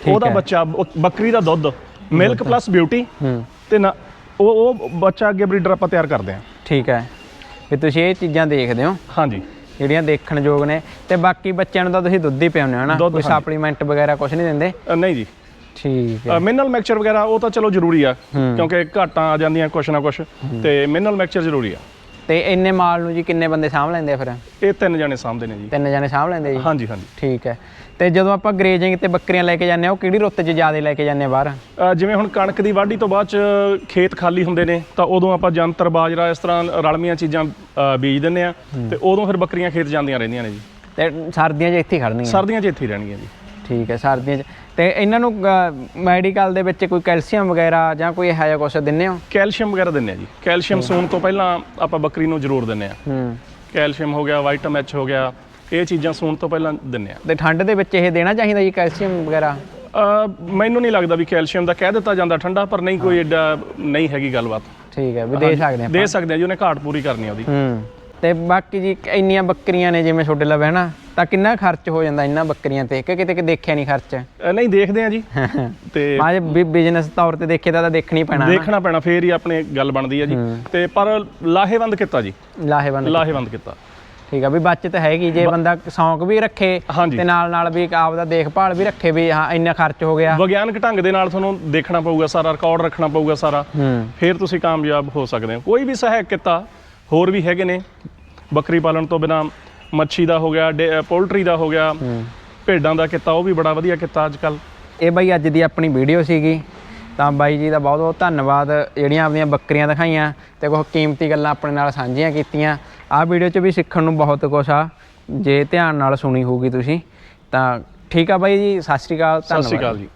[SPEAKER 2] ਉਹਦਾ। ਬੱਚਾ ਬ- ਬੱਕਰੀ ਦਾ ਦੁੱਧ ਮਿਲਕ ਪਲੱਸ ਬਿਊਟੀ
[SPEAKER 1] ਹੂੰ।
[SPEAKER 2] ਤੇ ਨਾ ਉਹ ਉਹ ਬੱਚਾ ਅੱਗੇ ਬਰੀਡਰ ਆਪਾਂ ਤਿਆਰ ਕਰਦੇ ਹਾਂ
[SPEAKER 1] ਠੀਕ ਹੈ। ਵੀ ਤੁਸੀਂ ਇਹ ਚੀਜ਼ਾਂ ਦੇਖਦੇ ਹੋ।
[SPEAKER 2] ਹਾਂਜੀ।
[SPEAKER 1] ਜਿਹੜੀਆਂ ਦੇਖਣ ਯੋਗ ਨੇ। ਤੇ ਬਾਕੀ ਬੱਚਿਆਂ ਨੂੰ ਤਾਂ ਤੁਸੀਂ ਦੁੱਧ ਹੀ ਪਿਆਉਂਦੇ ਹੋ ਨਾ
[SPEAKER 2] ਦੁੱਧ,
[SPEAKER 1] ਕੋਈ
[SPEAKER 2] ਹਾਂਜੀ।
[SPEAKER 1] ਸਪਲੀਮੈਂਟ ਵਗੈਰਾ ਕੁਝ ਨਹੀਂ ਦਿੰਦੇ?
[SPEAKER 2] ਅ, ਨਹੀਂ ਜੀ।
[SPEAKER 1] ਠੀਕ ਹੈ।
[SPEAKER 2] ਮਿਨਰਲ ਮਿਕਸਚਰ ਵਗੈਰਾ ਉਹ ਤਾਂ ਚਲੋ ਜ਼ਰੂਰੀ ਆ। ਕਿਉਂਕਿ ਘਾਟਾਂ ਆ ਜਾਂਦੀਆਂ ਕੁਛ ਨਾ ਕੁਛ। ਤੇ ਮਿਨਰਲ ਮਿਕਸਚਰ ਜ਼ਰੂਰੀ ਆ।
[SPEAKER 1] ਤੇ ਇੰਨੇ ਮਾਲ ਨੂੰ ਜੀ ਕਿੰਨੇ ਬੰਦੇ ਸਾਂਭ ਲੈਂਦੇ ਆ ਫਿਰ?
[SPEAKER 2] ਇਹ ਤਿੰਨ ਜਣੇ ਸਾਂਭਦੇ ਨੇ ਜੀ।
[SPEAKER 1] ਤਿੰਨ ਜਣੇ ਸਾਂਭ ਲੈਂਦੇ ਜੀ?
[SPEAKER 2] ਹਾਂਜੀ ਹਾਂਜੀ।
[SPEAKER 1] ਠੀਕ ਹੈ। ਤੇ ਜਦੋਂ ਆਪਾਂ ਗਰੇਜਿੰਗ ਤੇ ਬੱਕਰੀਆਂ ਲੈ ਕੇ ਜਾਂਦੇ ਆ ਉਹ ਕਿਹੜੀ ਰੁੱਤ 'ਚ ਜ਼ਿਆਦਾ ਲੈ ਕੇ ਜਾਂਦੇ ਆ ਬਾਹਰ?
[SPEAKER 2] ਅ, ਜਿਵੇਂ ਹੁਣ ਕਣਕ ਦੀ ਵਾਢੀ ਤੋਂ ਬਾਅਦ ਚ ਖੇਤ ਖਾਲੀ ਹੁੰਦੇ ਨੇ ਤਾਂ ਉਦੋਂ ਆਪਾਂ ਜੰਤਰ ਬਾਜਰਾ ਇਸ ਤਰ੍ਹਾਂ ਰਲਮੀਆਂ ਚੀਜ਼ਾਂ ਅ, ਬੀਜ ਦਿੰਨੇ ਆ ਤੇ ਉਦੋਂ ਫਿਰ ਬੱਕਰੀਆਂ ਖੇਤ ਜਾਂਦੀਆਂ ਰਹਿੰਦੀਆਂ ਨੇ ਜੀ।
[SPEAKER 1] ਤੇ ਸਰਦੀਆਂ 'ਚ ਇੱਥੇ ਹੀ ਖੜਨੀਆਂ
[SPEAKER 2] ਸਰਦੀਆਂ 'ਚ ਇੱਥੇ ਹੀ ਰਹਿਣਗੀਆਂ ਜੀ।
[SPEAKER 1] ਠੀਕ ਹੈ ਸਰਦੀਆਂ 'ਚ ਤੇ ਇਹਨਾਂ ਨੂੰ ਮੈਡੀਕਲ ਦੇ ਵਿੱਚ ਕੋਈ ਕੈਲਸ਼ੀਅਮ ਵਗੈਰਾ ਜਾਂ ਕੋਈ ਇਹੋ ਜਿਹਾ ਕੁਛ ਦਿੰਨੇ ਹੋ?
[SPEAKER 2] ਕੈਲਸ਼ੀਅਮ ਵਗੈਰਾ ਦਿੰਨੇ ਆ ਜੀ। ਕੈਲਸ਼ੀਅਮ ਸੂਣ ਤੋਂ ਪਹਿਲਾਂ ਆਪਾਂ ਬੱਕਰੀ ਨੂੰ ਜ਼ਰੂਰ ਦਿੰਨੇ ਆ।
[SPEAKER 1] ਹੂੰ।
[SPEAKER 2] ਕੈਲਸ਼ੀਅਮ ਹੋ ਗਿਆ ਵਾਈਟਾਮ ਐਚ ਹੋ ਗਿਆ ਇਹ ਚੀਜ਼ਾਂ ਸੂਣ ਤੋਂ ਪਹਿਲਾਂ ਦਿੰਨੇ ਆ।
[SPEAKER 1] ਤੇ ਠੰਡ ਦੇ ਵਿੱਚ ਇਹ ਦੇਣਾ ਚਾਹੀਦਾ ਜੀ ਕੈਲਸ਼ੀਅਮ ਵਗੈਰਾ?
[SPEAKER 2] ਮੈਨੂੰ ਨਹੀਂ ਲੱਗਦਾ ਵੀ ਕੈਲਸ਼ੀਅਮ ਦਾ ਕਹਿ ਦਿੱਤਾ ਜਾਂਦਾ ਠੰਡਾ ਪਰ ਨਹੀਂ ਕੋਈ ਐਡਾ ਨਹੀਂ ਹੈਗੀ ਗੱਲਬਾਤ।
[SPEAKER 1] ਠੀਕ ਹੈ ਵੀ ਦੇ ਸਕਦੇ ਆ
[SPEAKER 2] ਦੇ ਸਕਦੇ ਆ ਜੀ ਉਹਨੇ ਘਾਟ ਪੂਰੀ ਕਰਨੀ ਆ ਉਹਦੀ।
[SPEAKER 1] ਹੂੰ। ਤੇ ਬਾਕੀ ਜੀ ਇੰਨੀਆਂ ਬੱਕਰੀਆਂ ਨੇ ਜਿਵੇਂ ਛੋਡੇ ਲਵੇ ਨਾ ਤਾਂ ਕਿੰਨਾ ਖਰਚ ਹੋ ਜਾਂਦਾ ਇਹਨਾਂ ਬੱਕਰੀਆਂ ਤੇ? ਕਿ ਕਿਤੇ ਕਿ ਦੇਖਿਆ ਨਹੀਂ ਖਰਚ?
[SPEAKER 2] ਅ, ਨਹੀਂ ਦੇਖਦੇ ਆ ਜੀ। ਤੇ
[SPEAKER 1] ਮਾਜ ਬਿਜ਼ਨਸ ਤੌਰ ਤੇ ਦੇਖੇ ਤਾਂ ਦੇਖਣੀ ਪੈਣਾ।
[SPEAKER 2] ਦੇਖਣਾ ਪੈਣਾ ਫੇਰ ਹੀ ਆਪਣੇ ਗੱਲ ਬਣਦੀ ਹੈ ਜੀ। ਤੇ ਪਰ ਲਾਹੇਵੰਦ ਕੀਤਾ ਜੀ।
[SPEAKER 1] ਲਾਹੇਵੰਦ
[SPEAKER 2] ਲਾਹੇਵੰਦ ਕੀਤਾ।
[SPEAKER 1] ਠੀਕ ਆ ਵੀ ਬਚਤ ਹੈਗੀ ਜੇ ਬੰਦਾ ਸ਼ੌਂਕ ਵੀ ਰੱਖੇ
[SPEAKER 2] ਹਾਂਜੀ।
[SPEAKER 1] ਤੇ ਨਾਲ ਨਾਲ ਵੀ ਆਪਦਾ ਦੇਖਭਾਲ ਵੀ ਰੱਖੇ ਵੀ ਹਾਂ ਇੰਨਾ ਖਰਚ ਹੋ ਗਿਆ।
[SPEAKER 2] ਵਿਗਿਆਨਕ ਢੰਗ ਦੇ ਨਾਲ ਤੁਹਾਨੂੰ ਦੇਖਣਾ ਪਊਗਾ ਸਾਰਾ ਰਿਕਾਰਡ ਰੱਖਣਾ ਪਊਗਾ ਸਾਰਾ।
[SPEAKER 1] ਹੂੰ।
[SPEAKER 2] ਫਿਰ ਤੁਸੀਂ ਕਾਮਯਾਬ ਹੋ ਸਕਦੇ ਹੋ। ਕੋਈ ਵੀ ਸਹਾਇਕ ਕਿੱਤਾ ਹੋਰ ਵੀ ਹੈਗੇ ਨੇ। ਬੱਕਰੀ ਪਾਲਣ ਤੋਂ ਬਿਨਾ ਮੱਛੀ ਦਾ ਹੋ ਗਿਆ ਪੋਲਟਰੀ ਦਾ ਹੋ ਗਿਆ ਭੇਡਾਂ ਦਾ ਕਿੱਤਾ ਉਹ ਵੀ ਬੜਾ ਵਧੀਆ ਕਿੱਤਾ ਅੱਜ ਕੱਲ
[SPEAKER 1] ਇਹ ਬਾਈ ਅੱਜ ਦੀ ਆਪਣੀ ਵੀਡੀਓ ਸੀਗੀ। ਤਾਂ ਬਾਈ ਜੀ ਦਾ ਬਹੁਤ ਬਹੁਤ ਧੰਨਵਾਦ। ਜਿਹੜੀਆਂ ਆਪਣੀਆਂ ਬੱਕਰੀਆਂ ਦਿਖਾਈਆਂ ਤੇ ਕੁਝ ਕੀਮਤੀ ਗੱਲਾਂ ਆਪਣੇ ਨਾਲ ਸਾਂਝੀਆਂ ਕੀਤੀਆਂ। ਆਹ ਵੀਡੀਓ 'ਚ ਵੀ ਸਿੱਖਣ ਨੂੰ ਬਹੁਤ ਕੁਝ ਆ। ਜੇ ਧਿਆਨ ਨਾਲ ਸੁਣੀ ਹੋਊਗੀ ਤੁਸੀਂ ਤਾਂ ਠੀਕ ਆ ਬਾਈ ਜੀ ਸਤਿ ਸ਼੍ਰੀ ਅਕਾਲ
[SPEAKER 2] ਸਤਿ ਸ਼੍ਰੀ
[SPEAKER 1] ਧੰਨਵਾਦ।
[SPEAKER 2] ਅਕਾਲ ਜੀ।